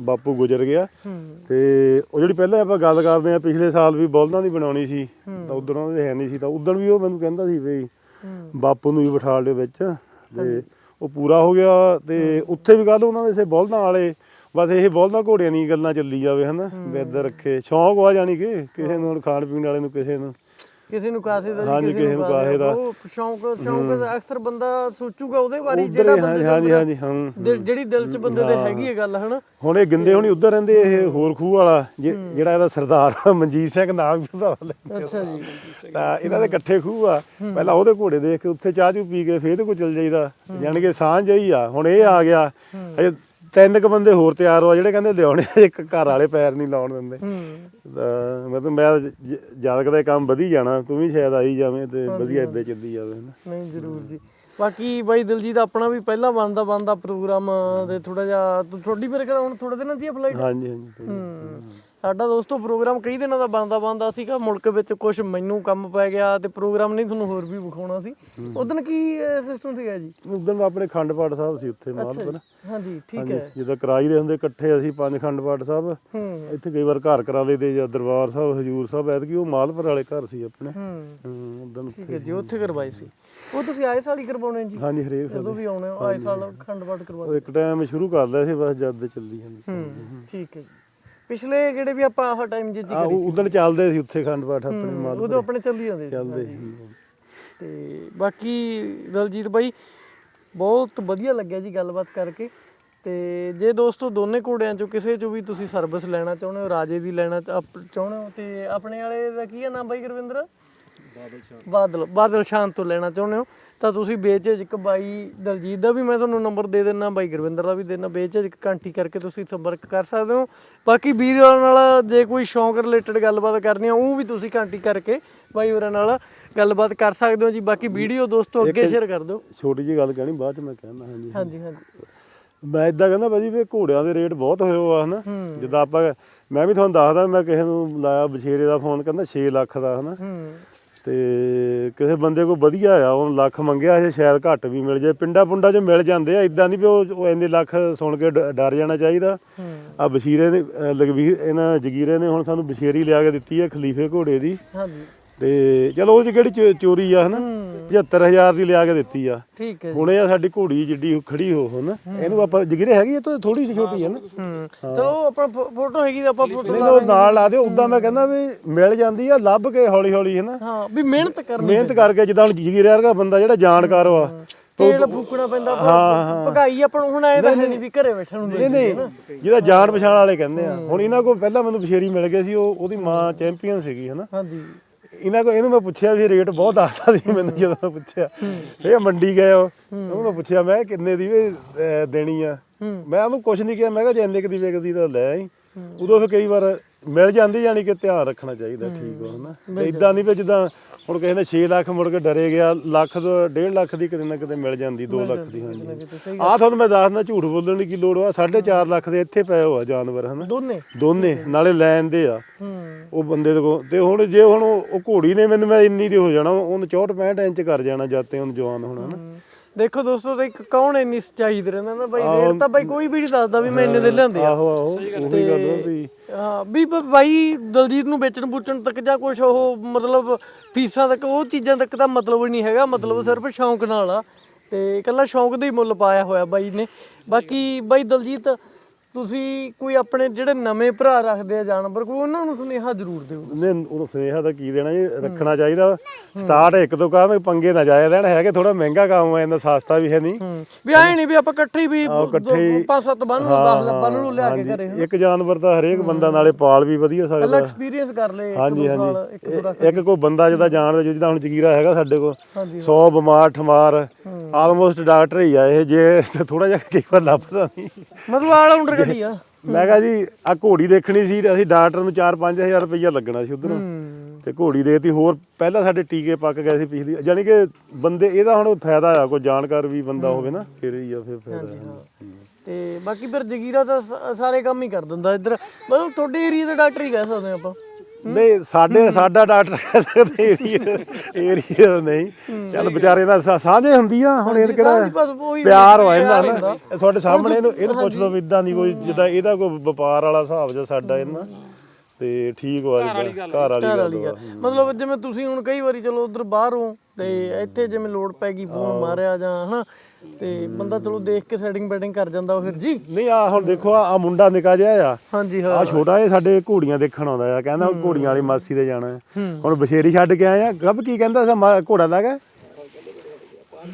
ਬਾਪੂ ਗੁਜ਼ਰ ਗਿਆ। ਹੂੰ। ਤੇ ਉਹ ਜਿਹੜੀ ਪਹਿਲਾਂ ਆਪਾਂ ਗੱਲ ਕਰਦੇ ਆ ਪਿਛਲੇ ਸਾਲ ਵੀ ਬਲਦਾਂ ਦੀ ਬਣਾਉਣੀ ਸੀ ਤਾਂ ਉਦੋਂ ਉਹਦੇ ਹੈ ਨਹੀਂ ਸੀ ਤਾਂ ਉਦੋਂ ਵੀ ਉਹ ਮੈਨੂੰ ਕਹਿੰਦਾ ਸੀ ਵੀ ਹੂੰ। ਬਾਪੂ ਨੂੰ ਵੀ ਬਿਠਾ ਲਿਓ ਵਿੱਚ ਤੇ ਉਹ ਪੂਰਾ ਹੋ ਗਿਆ ਤੇ ਉੱਥੇ ਵੀ ਗੱਲ ਉਹਨਾਂ ਦੇ ਸੇ ਬਲਦਾਂ ਵਾਲੇ ਬਸ ਇਹ ਬਲਦਾਂ ਘੋੜਿਆਂ ਦੀ ਗੱਲਾਂ ਚੱਲੀ ਜਾਵੇ ਹਨਾ? ਇੱਧਰ ਰੱਖੇ। ਸ਼ੌਂਕ ਵਾ ਜਾਣੀ ਕਿ ਕਿਸੇ ਨੂੰ ਖਾਣ ਪੀਣ ਵਾਲੇ ਨੂੰ ਕਿਸੇ ਨੂੰ। ਕਿਸੇ ਨੂੰ ਕਾਸੇ ਦਾ ਹਾਂਜੀ, ਕਿਸੇ ਨੂੰ ਕਾਸੇ ਦਾ। ਉਹ ਸ਼ੌਂਕ ਸ਼ੌਂਕ ਅਕਸਰ ਬੰਦਾ ਸੋਚੂਗਾ ਉਹਦੇ ਬਾਰੇ ਜਿਹੜਾ ਹੀ ਹਾਂਜੀ ਹਾਂਜੀ ਹਾਂ। ਜਿਹੜੀ ਦਿਲ 'ਚ ਬੰਦੇ ਦੇ ਹੈਗੀ ਹੈ ਗੱਲ ਹਨਾ? ਹੁਣ ਇਹ ਗਿੰਦੇ ਹੁਣੀ ਉੱਧਰ ਰਹਿੰਦੇ ਇਹ ਹੋਰ ਖੂਹ ਵਾਲਾ ਜਿਹੜਾ ਇਹਦਾ ਸਰਦਾਰ ਆ, ਮਨਜੀਤ ਸਿੰਘ ਨਾਮ ਵੀ ਉਹਦਾ ਅੱਛਾ ਜੀ। ਤਾਂ ਇਹਨਾਂ ਦੇ ਇਕੱਠੇ ਖੂਹ ਆ। ਪਹਿਲਾਂ ਉਹਦੇ ਘੋੜੇ ਦੇਖ ਕੇ ਉੱਥੇ ਚਾਹ ਚੂ ਪੀ ਕੇ ਫੇਰ ਤੇ ਕੋ ਚਲ ਜਾਈਦਾ। ਯਾਨੀ ਕਿ ਸਾਂਝ ਹੀ ਆ। ਹੁਣ ਇਹ ਆ ਗਿਆ। ਅਜੇ ਤਿੰਨ ਕ ਬੰਦੇ ਹੋਰ ਤਿਆਰ ਹੋ ਜਿਹੜੇ ਕਹਿੰਦੇ ਲਿਆਉਣੇ ਆ, ਇੱਕ ਘਰ ਵਾਲੇ ਪੈਰ ਨਹੀਂ ਲਾਉਣ ਦਿੰਦੇ। ਹੂੰ। ਤਾਂ ਮਤਲਬ ਮੈਂ ਜ- ਜਦ ਕਦੇ ਕੰਮ ਵਧੀ ਜਾਣਾ ਤੂੰ ਵੀ ਸ਼ਾਇਦ ਆਈ ਜਾਵੇਂ ਤੇ ਵਧੀਆ ਇੱਦਾਂ ਹੀ ਚੱਲੀ ਜਾਵੇ ਹਨਾ। ਨਹੀਂ ਜ਼ਰੂਰ ਜੀ। ਬਾਕੀ ਬਾਈ ਦਿਲਜੀਤ ਆਪਣਾ ਵੀ ਪਹਿਲਾਂ ਬਣਦਾ ਬਣਦਾ ਪ੍ਰੋਗਰਾਮ ਤੇ ਥੋੜਾ ਜਿਹਾ ਤੁਹਾਡੀ ਮੇਰੇ ਕੋਲ ਹੁਣ ਥੋੜੇ ਦਿਨਾਂ ਦੀ ਫਲਾਈਟ ਹਾਂਜੀ ਹਾਂਜੀ। ਹੂੰ। ਸਾਡਾ ਦੋਸਤੋ ਪ੍ਰੋਗਰਾਮ ਕਈ ਦਿਨਾਂ ਦਾ ਬਣਦਾ ਬਣਦਾ ਸੀਗਾ ਮੁਲਕ ਵਿੱਚ ਕੁਝ ਮੈਨੂੰ ਕੰਮ ਪੈ ਗਿਆ ਤੇ ਪ੍ਰੋਗਰਾਮ ਨਹੀਂ ਤੁਹਾਨੂੰ ਹੋਰ ਵੀ ਵਿਖਾਉਣਾ ਸੀ। ਉਦੋਂ ਕੀ ਸਿਸਟਮ ਸੀਗਾ ਜੀ? ਉਦੋਂ ਆਪਣੇ ਖੰਡ ਪਾਠ ਸਾਹਿਬ ਸੀ ਉੱਥੇ ਮਾਲਪੁਰ ਹਾਂਜੀ ਠੀਕ ਹੈ। ਜਦੋਂ ਕਰਾਈ ਦੇ ਹੁੰਦੇ ਇਕੱਠੇ ਅਸੀਂ ਪੰਜ ਖੰਡ ਪਾਠ ਸਾਹਿਬ। ਇੱਥੇ ਕਈ ਵਾਰ ਘਰ ਕਰਾ ਲਈਦੇ ਜਾਂ ਦਰਬਾਰ ਸਾਹਿਬ ਹਜੂਰ ਸਾਹਿਬ ਐਤਕੀ ਉਹ ਮਾਲਪੁਰ ਵਾਲੇ ਘਰ ਸੀ ਆਪਣੇ। ਹੂੰ। ਉਦੋਂ ਠੀਕ ਹੈ ਜੀ ਉੱਥੇ ਕਰਵਾਈ ਸੀ। ਉਹ ਤੁਸੀਂ ਆਏ ਸਾਲ ਹੀ ਕਰਵਾਉਣੇ ਜੀ? ਹਾਂਜੀ ਹਰੇਕ ਸਾਲ। ਜਦੋਂ ਵੀ ਆਉਣੇ ਆਏ ਸਾਲ ਖੰਡ ਪਾਠ ਕਰਵਾ ਉਹ ਇੱਕ ਟਾਈਮ ਸ਼ੁਰੂ ਕਰ ਲਿਆ ਸੀ ਬਸ ਜਦ ਦੇ ਚੱਲੀ ਜਾਂਦੀ। ਹੂੰ ਠੀਕ ਹੈ ਜੀ। ਪਿਛਲੇ ਜਿਹੜੇ ਵੀ ਆਪਾਂ ਆਹ ਟਾਈਮ ਜਿੱਤ ਆ ਉਦੋਂ ਚੱਲਦੇ ਸੀ ਉੱਥੇ ਖੰਡ ਪਾਠ ਆਪਣੇ ਮਾਲ ਉਦੋਂ ਆਪਣੇ ਚੱਲੀ ਜਾਂਦੇ ਸੀ ਚੱਲਦੇ। ਸੀ। ਤੇ ਬਾਕੀ ਦਲਜੀਤ ਬਾਈ ਬਹੁਤ ਵਧੀਆ ਲੱਗਿਆ ਜੀ ਗੱਲਬਾਤ ਕਰਕੇ। ਤੇ ਜੇ ਦੋਸਤੋ ਦੋਨੇ ਘੋੜਿਆਂ ਚੋਂ ਕਿਸੇ ਚੋਂ ਵੀ ਤੁਸੀਂ ਸਰਵਿਸ ਲੈਣਾ ਚਾਹੁੰਦੇ ਹੋ ਰਾਜੇ ਦੀ ਲੈਣਾ ਚਾਹੁੰਦੇ ਹੋ ਤੇ ਆਪਣੇ ਵਾਲੇ ਦਾ ਕੀ ਹੈ ਨਾਮ ਬਾਈ ਗੁਰਵਿੰਦਰ? ਬਾਦਲ ਬਾਦਲ ਸ਼ਾਨ ਤੋਂ ਲੈਣਾ ਚਾਹੁੰਦੇ ਹੋ। ਤਾਂ ਤੁਸੀਂ ਬੇਝਿਜਕ ਬਾਈ ਦਲਜੀਤ ਦਾ ਵੀ ਮੈਂ ਤੁਹਾਨੂੰ ਨੰਬਰ ਦੇ ਦਿੰਨਾ ਬਾਈ ਗੁਰਵਿੰਦਰ ਦਾ ਵੀ ਦੇਣਾ ਬੇਝਿਜਕ ਕਾਂਟੀ ਕਰਕੇ ਤੁਸੀਂ ਸੰਪਰਕ ਕਰ ਸਕਦੇ ਹੋ। ਬਾਕੀ ਵੀਰ ਨਾਲ ਜੇ ਕੋਈ ਸ਼ੌਂਕ ਰਿਲੇਟਡ ਗੱਲਬਾਤ ਕਰਨੀ ਆ ਉਹ ਵੀ ਤੁਸੀਂ ਕਾਂਟੀ ਕਰਕੇ ਬਾਈ ਹੋਰਾਂ ਨਾਲ ਗੱਲਬਾਤ ਕਰ ਸਕਦੇ ਹੋ ਜੀ। ਬਾਕੀ ਵੀਡੀਓ ਦੋਸਤੋ ਅੱਗੇ ਸ਼ੇਅਰ ਕਰ ਦਿਓ। ਛੋਟੀ ਜੀ ਗੱਲ ਕਹਿਣੀ ਬਾਅਦ ਚ ਮੈਂ ਕਹਿਣਾ ਹਾਂਜੀ ਹਾਂਜੀ ਹਾਂਜੀ। ਮੈਂ ਇਦਾਂ ਕਹਿੰਦਾ ਭਾਜੀ ਵੀ ਘੋੜਿਆਂ ਦੇ ਰੇਟ ਬਹੁਤ ਹੋਏ ਹੋ ਆ ਹਨਾ। ਜਿੱਦਾਂ ਆਪਾਂ ਮੈਂ ਵੀ ਤੁਹਾਨੂੰ ਦੱਸਦਾ ਮੈਂ ਕਿਸੇ ਨੂੰ ਲਾਇਆ ਬਛੇਰੇ ਦਾ ਫੋਨ ਕਹਿੰਦਾ 6 ਲੱਖ ਦਾ ਹਨਾ। ਹੂੰ। ਤੇ ਕਿਸੇ ਬੰਦੇ ਕੋ ਵਧੀਆ ਆ ਉਹ ਲੱਖ ਮੰਗਿਆ ਸੀ ਸ਼ਾਇਦ ਘੱਟ ਵੀ ਮਿਲ ਜਾਏ ਪਿੰਡਾ ਪੁੰਡਾ 'ਚ ਮਿਲ ਜਾਂਦੇ ਆ ਇਦਾਂ ਨਹੀਂ ਵੀ ਉਹ ਇੰਨੇ ਲੱਖ ਸੁਣ ਕੇ ਡ- ਡਰ ਜਾਣਾ ਚਾਹੀਦਾ। ਆ ਬਸ਼ੀਰੇ ਨੇ ਅ, ਲਖਵੀਰ ਇਹਨਾਂ ਜਗੀਰੇ ਨੇ ਹੁਣ ਸਾਨੂੰ ਬਸ਼ੇਰੀ ਲਿਆ ਕੇ ਦਿੱਤੀ ਹੈ ਖਲੀਫੇ ਘੋੜੇ ਦੀ। ਹਾਂਜੀ। ਤੇ ਚਲੋ ਉਹ 'ਚ ਕਿਹੜੀ ਚੋ- ਚੋਰੀ ਆ ਹਨਾ? 75000 ਦੀ ਲਿਆ ਕੇ ਦਿੱਤੀ ਆ। ਠੀਕ ਹੈ ਜੀ। ਹੁਣ ਇਹ ਆ ਸਾਡੀ ਘੋੜੀ ਜਿੱਡੀ ਖੜੀ ਹੋ ਹਨਾ ਇਹਨੂੰ ਆਪਾਂ ਜਗੀਰੇ ਹੈਗੀ ਇਹ ਤਾਂ ਥੋੜੀ ਜਿਹੀ ਛੋਟੀ ਹੈ ਨਾ? ਹੂੰ। ਚਲੋ ਆਪਣਾ ਫੋ- ਫੋਟੋ ਹੈਗੀ ਤਾਂ ਆਪਾਂ ਫੋਟੋ ਨਹੀਂ ਉਹ ਨਾਲ ਲਾ ਦਿਓ ਉਦਾਂ ਮੈਂ ਕਹਿੰਦਾ ਵੀ ਮਿਲ ਜਾਂਦੀ ਆ ਲੱਭ ਕੇ ਹੌਲੀ ਹੌਲੀ ਹਨਾ? ਹਾਂ ਵੀ ਮਿਹਨਤ ਕਰਨੀ ਮਿਹਨਤ ਕਰਕੇ ਜਿੱਦਾਂ ਹੁਣ ਜਗੀਰੇ ਵਰਗਾ ਬੰਦਾ ਜਿਹੜਾ ਜਾਣਕਾਰ ਵਾ ਤੇਲ ਫੂਕਣਾ ਪੈਂਦਾ ਭਗਾਈ ਆਪਾਂ ਨੂੰ ਹੁਣ ਐ ਤਾਂ ਹੈ ਨਹੀਂ। ਵੀ ਘਰੇ ਬੈਠਣ ਨੂੰ ਨਹੀਂ ਨਹੀਂ। ਜਿਹਦਾ ਜਾਣ ਪਛਾਣ ਵਾਲੇ ਕਹਿੰਦੇ ਆ। ਹੁਣ ਇਹਨਾਂ ਕੋਲ ਪਹਿਲਾਂ ਮੈਨੂੰ ਬਸ਼ੇਰੀ ਮਿਲ ਗਏ ਸੀ ਉਹ ਉਹਦੀ ਮਾਂ ਚੈਂਪੀਅਨ ਸੀਗੀ ਹਨਾ? ਹਾਂਜੀ। ਇਹਨਾਂ ਕੋ ਇਹਨੂੰ ਮੈਂ ਪੁੱਛਿਆ ਵੀ ਰੇਟ ਬਹੁਤ ਦੱਸਦਾ ਸੀ ਮੈਨੂੰ ਜਦੋਂ ਮੈਂ ਪੁੱਛਿਆ। ਇਹ ਮੰਡੀ ਗਏ ਉਹ ਉਹਨੂੰ ਮੈਂ ਪੁੱਛਿਆ ਮੈਂ ਕਿੰਨੇ ਦੀ ਵੀ ਦੇਣੀ ਆ? ਮੈਂ ਉਹਨੂੰ ਕੁਝ ਨਹੀਂ ਕਿਹਾ ਮੈਂ ਕਿਹਾ ਜੇ ਇੰਨੇ ਕੁ ਦੀ ਵਿਕਦੀ ਤਾਂ ਲੈ ਆਈ। ਉਦੋਂ ਫਿਰ ਕਈ ਵਾਰ ਮਿਲ ਜਾਂਦੀ ਯਾਨੀ ਕਿ ਧਿਆਨ ਰੱਖਣਾ ਚਾਹੀਦਾ ਠੀਕ ਹੋ ਹਨਾ? ਇਦਾਂ ਨਹੀਂ ਵੀ ਜਿੱਦਾਂ ਹੁਣ ਕਿਸੇ ਨੇ 6 ਲੱਖ ਮੁੜ ਕੇ ਡਰੇ ਗਿਆ ਲੱਖ ਤੋਂ 1.5 ਲੱਖ ਦੀ ਕਿਤੇ ਨਾ ਕਿਤੇ ਮਿਲ ਜਾਂਦੀ 2 ਲੱਖ ਦੀ ਹਾਂਜੀ। ਆਹ ਤੁਹਾਨੂੰ ਮੈਂ ਦੱਸਦਾ ਝੂਠ ਬੋਲਣ ਦੀ ਕੀ ਲੋੜ ਆ 4.5 ਲੱਖ ਦੇ ਇੱਥੇ ਪਏ ਹੋ ਆ ਜਾਨਵਰ ਹਨਾ? ਦੋਨੇ? ਦੋਨੇ ਨਾਲੇ ਲੈਣ ਦੇ ਆ। ਹੂੰ। ਉਹ ਬੰਦੇ ਦੇ ਕੋਲ ਤੇ ਹੁਣ ਜੇ ਹੁਣ ਉਹ ਘੋੜੀ ਨੇ ਮੈਨੂੰ ਮੈਂ ਇੰਨੀ ਦੀ ਹੋ ਜਾਣਾ ਉਹਨੂੰ 64 65 ਇੰਚ ਕਰ ਜਾਣਾ ਜਾਤੇ ਉਹਨੂੰ ਜਵਾਨ ਹੋਣਾ ਨਾ ਦੇਖੋ ਦੋਸਤੋ ਤੇ ਇੱਕ ਕੌਣ ਇੰਨੀ ਸੱਚਾਈ ਦੇ ਰਹਿੰਦਾ? ਨਾ ਬਾਈ ਰੇਟ ਤਾਂ ਬਾਈ ਕੋਈ ਵੀ ਨਹੀਂ ਦੱਸਦਾ ਵੀ ਮੈਂ ਇੰਨੇ ਦੇ ਲਿਆਂਦੇ ਆ। ਆਹੋ ਆਹੋ ਉਹੀ ਗੱਲ ਆ ਵੀ। ਹਾਂ ਵੀ ਬ- ਬਾਈ ਦਲਜੀਤ ਨੂੰ ਵੇਚਣ ਬੁੱਚਣ ਤੱਕ ਜਾਂ ਕੁਝ ਉਹ ਮਤਲਬ ਫੀਸਾਂ ਤੱਕ ਉਹ ਚੀਜ਼ਾਂ ਤੱਕ ਤਾਂ ਮਤਲਬ ਹੀ ਨਹੀਂ ਹੈਗਾ। ਮਤਲਬ ਸਿਰਫ ਸ਼ੌਂਕ ਨਾਲ ਆ। ਤੇ ਇਕੱਲਾ ਸ਼ੌਂਕ ਦਾ ਹੀ ਮੁੱਲ ਪਾਇਆ ਹੋਇਆ ਬਾਈ ਨੇ। ਬਾਕੀ ਬਾਈ ਦਲਜੀਤ ਤੁਸੀਂ ਕੋਈ ਆਪਣੇ ਜਿਹੜੇ ਨਵੇਂ ਭਰਾ ਰੱਖਦੇ ਆ ਜਾਨਵਰ ਕੋਈ ਉਹਨਾਂ ਨੂੰ ਸੁਨੇਹਾ ਜ਼ਰੂਰ ਦਿਓ। ਨੇ ਉਹਨੂੰ ਸੁਨੇਹਾ ਤਾਂ ਕੀ ਦੇਣਾ ਜੀ? ਰੱਖਣਾ ਚਾਹੀਦਾ। ਸਟਾਰਟ ਇੱਕ ਤੋਂ ਕੰਮ ਪੰਗੇ ਨਾ ਜਾਏ ਰਹਿਣ। ਹੈਗੇ ਥੋੜਾ ਮਹਿੰਗਾ ਕੰਮ ਆ ਜਾਂਦਾ ਸਸਤਾ ਵੀ ਹੈ ਨਹੀਂ। ਹੂੰ। ਵੀ ਆਏ ਨਹੀਂ ਵੀ ਆਪਾਂ ਇਕੱਠੇ ਹੀ ਵੀ ਹੀ- ਪੰਜ ਸੱਤ ਬੰਨ ਲਓ 10 ਬੰਨ ਲਓ ਲਿਆ ਕੇ ਘਰੇ ਇੱਕ ਜਾਨਵਰ ਤਾਂ ਹਰੇਕ ਬੰਦਾ ਨਾਲੇ ਪਾਲ ਵੀ ਵਧੀਆ ਪਹਿਲਾਂ ਸਕਦਾ ਐਕਸਪੀਰੀਅੰਸ ਕਰ ਲਏ ਇੱਕ ਹਾਂਜੀ ਹਾਂਜੀ। ਇੱਕ ਕੋਈ ਬੰਦਾ ਜਿਹਦਾ ਜਾਣਦਾ ਜਿੱਦਾਂ ਹੁਣ ਜਗੀਰਾ ਹੈਗਾ ਸਾਡੇ ਕੋਲ ਹਾਂਜੀ 100 ਬਿਮਾਰ ਠਮਾਰ ਆਲਮੋਸਟ ਡਾਕਟਰ ਹੀ ਆ ਇਹ ਜੇ ਥੋੜਾ ਜਿਹਾ ਕਈ ਵਾਰ ਲੱਭਦਾ ਨਹੀਂ। ਮਤਲਬ ਆਲ ਗੱਡੀ ਆ। ਮੈਂ ਕਿਹਾ ਜੀ ਆ ਘੋੜੀ ਦੇਖਣੀ ਸੀ ਅਸੀਂ ਡਾਕਟਰ ਨੂੰ 4-5000 ਰੁਪਈਆ ਲੱਗਣਾ ਸੀ ਉਧਰੋਂ। ਤੇ ਘੋੜੀ ਦੇਤੀ ਹੋਰ ਪਹਿਲਾਂ ਸਾਡੇ ਟੀਕੇ ਪੱਕ ਗਏ ਸੀ ਪਿਛਲੀ ਯਾਨੀ ਕਿ ਬੰਦੇ ਇਹਦਾ ਹੁਣ ਫਾਇਦਾ ਆ ਕੋਈ ਜਾਣਕਾਰ ਵੀ ਬੰਦਾ ਹੋਵੇ ਨਾ ਫਿਰ ਹੀ ਆ ਫਿਰ ਫਾਇਦਾ। ਤੇ ਬਾਕੀ ਫਿਰ ਜਗੀਰਾ ਤਾਂ ਸ- ਸਾਰੇ ਕੰਮ ਹੀ ਕਰ ਦਿੰਦਾ ਇੱਧਰ। ਮਤਲਬ ਤੁਹਾਡੇ ਏਰੀਆ ਦੇ ਡਾਕਟਰ ਹੀ ਕਹਿ ਸਕਦੇ ਆਪਾਂ। ਨਹੀਂ ਸਾਡੇ ਸਾਡਾ ਡਾਕਟਰ ਕਹਿ ਸਕਦੇ ਏਰੀਆ ਏਰੀਆ ਨਹੀਂ। ਚੱਲ ਵਿਚਾਰੇ ਦਾ ਸਾਂਝੇ ਹੁੰਦੀ ਆ ਹੁਣ ਇਹ ਕਿਹੜਾ ਪਿਆਰ ਹੋ ਜਾਂਦਾ ਨਾ। ਇਹ ਤੁਹਾਡੇ ਸਾਹਮਣੇ ਇਹਨੂੰ ਇਹਨੂੰ ਪੁੱਛ ਲਓ ਵੀ ਇਦਾਂ ਨਹੀਂ ਕੋਈ ਜਿੱਦਾਂ ਇਹਦਾ ਕੋਈ ਵਪਾਰ ਵਾਲਾ ਹਿਸਾਬ ਜਿਹਾ ਸਾਡਾ ਇਹਨਾਂ। ਤੇ ਠੀਕ ਵਾ ਜਿੱਦਾਂ ਘਰ ਵਾਲੀ ਗੱਲ ਮਤਲਬ ਜਿਵੇਂ ਤੁਸੀਂ ਹੁਣ ਕਈ ਵਾਰੀ ਚਲੋ ਉਧਰ ਬਾਹਰ ਹੋ ਤੇ ਇੱਥੇ ਜਿਵੇਂ ਲੋਡ ਪੈ ਗਈ ਫੋਨ ਮਾਰਿਆ ਜਾਂ ਹਨਾ ਤੇ ਬੰਦਾ ਚਲੋ ਦੇਖ ਕੇ ਸੈਟਿੰਗ ਬੈਟਿੰਗ ਕਰ ਜਾਂਦਾ ਉਹ ਫਿਰ ਜੀ। ਨਹੀਂ ਆ ਹੁਣ ਦੇਖੋ ਆ ਮੁੰਡਾ ਨਿਕਾ ਜਿਹਾ ਆ। ਹਾਂਜੀ ਹਾਂ। ਆ ਛੋਟਾ ਇਹ ਸਾਡੇ ਘੋੜੀਆਂ ਦੇਖਣ ਆਉਂਦਾ ਆ ਕਹਿੰਦਾ ਘੋੜੀਆਂ ਵਾਲੀ ਮਾਸੀ ਦੇ ਜਾਣਾ। ਹੁਣ ਬਸ਼ੇਰੀ ਛੱਡ ਕੇ ਆਏ ਆ ਗੱਭ ਕੀ ਕਹਿੰਦਾ ਸੀ ਘੋੜਾ ਗਿਆ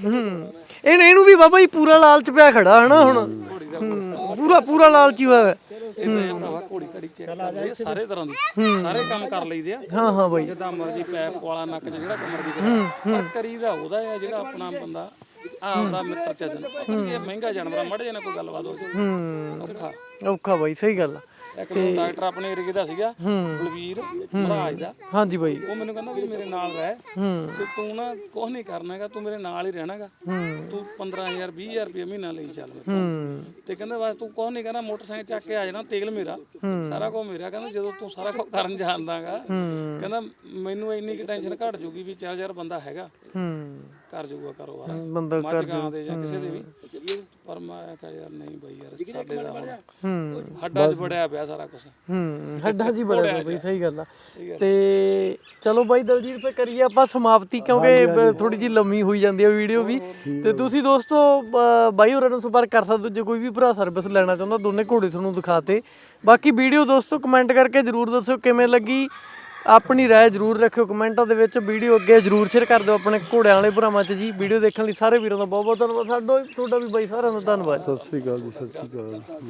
ਹੂੰ। ਇਹਨੂੰ ਵੀ ਬਾਬਾ ਜੀ ਪੂਰਾ ਲਾਲਚ ਪਿਆ ਖੜਾ ਹਨਾ ਹੁਣ। ਪੂਰਾ ਪੂਰਾ ਲਾਲਚੀ ਹੋਇਆ ਹੈ। ਇਦਾਂ ਹੀ ਭਰਾਵਾ ਘੋੜੀ ਘੜੀ ਚੈੱਕ ਕਰਦੇ ਆ ਸਾਰੇ ਤਰ੍ਹਾਂ ਦੀ ਸਾਰੇ ਕੰਮ ਕਰ ਲਈਦੇ ਆ। ਹਾਂ ਹਾਂ ਬਾਈ। ਜਿੱਦਾਂ ਮਰਜ਼ੀ ਪੈਪ ਵਾਲਾ ਨੱਕ 'ਚ ਜਿਹੜਾ ਕੰਮ ਮਰਜ਼ੀ ਕਰਾ। ਪਰ ਕਰੀਦਾ ਉਹਦਾ ਆ ਜਿਹੜਾ ਆਪਣਾ ਬੰਦਾ ਆਪਦਾ ਮਿੱਤਰ ਇਹ ਮਹਿੰਗਾ ਜਾਨਵਰ ਆ ਮੜੇ ਜਨਾ ਕੋਈ ਗੱਲਬਾਤ ਹੋ ਹੂੰ। ਔਖਾ। ਔਖਾ ਬਾਈ ਸਹੀ ਗੱਲ ਆ। ਇੱਕ ਡਾਕਟਰ ਆਪਣੇ ਏਰੀਏ ਦਾ ਸੀਗਾ ਬਲਵੀਰ ਮਹਾਰਾਜ ਦਾ। ਹਾਂਜੀ ਬਾਈ। ਉਹ ਮੈਨੂੰ ਕਹਿੰਦਾ ਵੀ ਮੇਰੇ ਨਾਲ ਰਹਿ। ਹੂੰ। ਤੇ ਤੂੰ ਨਾ ਕੁਝ ਨਹੀਂ ਕਰਨਾ ਹੈਗਾ ਤੂੰ ਮੇਰੇ ਨਾਲ ਹੀ ਰਹਿਣਾਗਾ ਹੂੰ। ਤੂੰ 15000 20000 ਰੁਪਏ ਮਹੀਨਾ ਲਈ ਚੱਲ ਮੇਰੇ ਤੋਂ। ਕਹਿੰਦਾ ਬਸ ਤੂੰ ਕੁਝ ਨਹੀਂ ਕਰਨਾ ਮੋਟਰਸਾਈਕਲ ਚੱਕ ਕੇ ਆ ਜਾਣਾ ਤੇਲ ਮੇਰਾ। ਸਾਰਾ ਕੁਝ ਮੇਰਾ ਕਹਿੰਦਾ ਜਦੋਂ ਤੂੰ ਸਾਰਾ ਕੁਝ ਕਰਨ ਜਾਣਦਾਗਾ ਹੂੰ। ਕਹਿੰਦਾ ਮੈਨੂੰ ਇੰਨੀ ਕਿ ਟੈਨਸ਼ਨ ਘਟ ਜੂਗੀ ਵੀ ਚੱਲ ਯਾਰ ਬੰਦਾ ਹੈਗਾ। ਕਰ ਜੂਗਾ ਕਾਰੋਬਾਰ ਬੰਦਾ ਮੱਝ ਗਾਂ ਦੇ ਜਾਂ ਕਿਸੇ ਦੇ ਵੀ। ਪਰ ਮੈਂ ਕਹਾਂ ਯਾਰ ਨਹੀਂ ਬਈ ਯਾਰ ਸਾਡੇ ਦਾ ਹੁਣ ਹੱਡਾਂ 'ਚ ਬੜਿਆ ਪਿਆ ਸਾਰਾ ਕੁਝ ਹੂੰ ਹੱਡਾ ਜੀ ਬੜਾ ਬਾਈ ਸਹੀ ਗੱਲ ਆ। ਤੇ ਚਲੋ ਬਾਈ ਦਲਜੀਤ ਫੇ ਕਰੀਏ ਆਪਾਂ ਸਮਾਪਤੀ ਕਿਉਂਕਿ ਥੋੜੀ ਜੀ ਲੰਮੀ ਹੋਈ ਜਾਂਦੀ ਹੈ ਵੀਡੀਓ ਵੀ। ਤੇ ਤੁਸੀਂ ਦੋਸਤੋ ਬਾਈ ਹੋਰਾਂ ਨੂੰ ਸੰਪਰਕ ਕਰ ਸਕਦੇ ਹੋ ਜੇ ਕੋਈ ਵੀ ਭਰਾ ਸਰਵਿਸ ਲੈਣਾ ਚਾਹੁੰਦਾ ਦੋਨੇ ਘੋੜੇ ਤੁਹਾਨੂੰ ਦਿਖਾਤੇ। ਬਾਕੀ ਵੀਡੀਓ ਦੋਸਤੋ ਕਮੈਂਟ ਕਰਕੇ ਜਰੂਰ ਦੱਸਿਓ ਕਿਵੇਂ ਲੱਗੀ। ਆਪਣੀ ਰਾਏ ਜਰੂਰ ਰੱਖਿਓ, ਕਮੈਂਟਾਂ ਦੇ ਵਿੱਚ ਵੀਡੀਓ ਅੱਗੇ ਜਰੂਰ ਸ਼ੇਅਰ ਕਰ ਦਿਓ ਆਪਣੇ ਘੋੜਿਆਂ ਵਾਲੇ ਭਰਾਵਾਂ 'ਚ ਜੀ। ਵੀਡੀਓ ਦੇਖਣ ਲਈ ਸਾਰੇ ਵੀਰਾਂ ਦਾ ਬਹੁਤ ਬਹੁਤ ਧੰਨਵਾਦ। ਸਾਡਾ ਤੁਹਾਡਾ ਵੀ ਬਾਈ ਸਾਰਿਆਂ ਦਾ ਧੰਨਵਾਦ। ਸਤਿ ਸ੍ਰੀ ਅਕਾਲ ਜੀ, ਸਤਿ ਸ੍ਰੀ ਅਕਾਲ।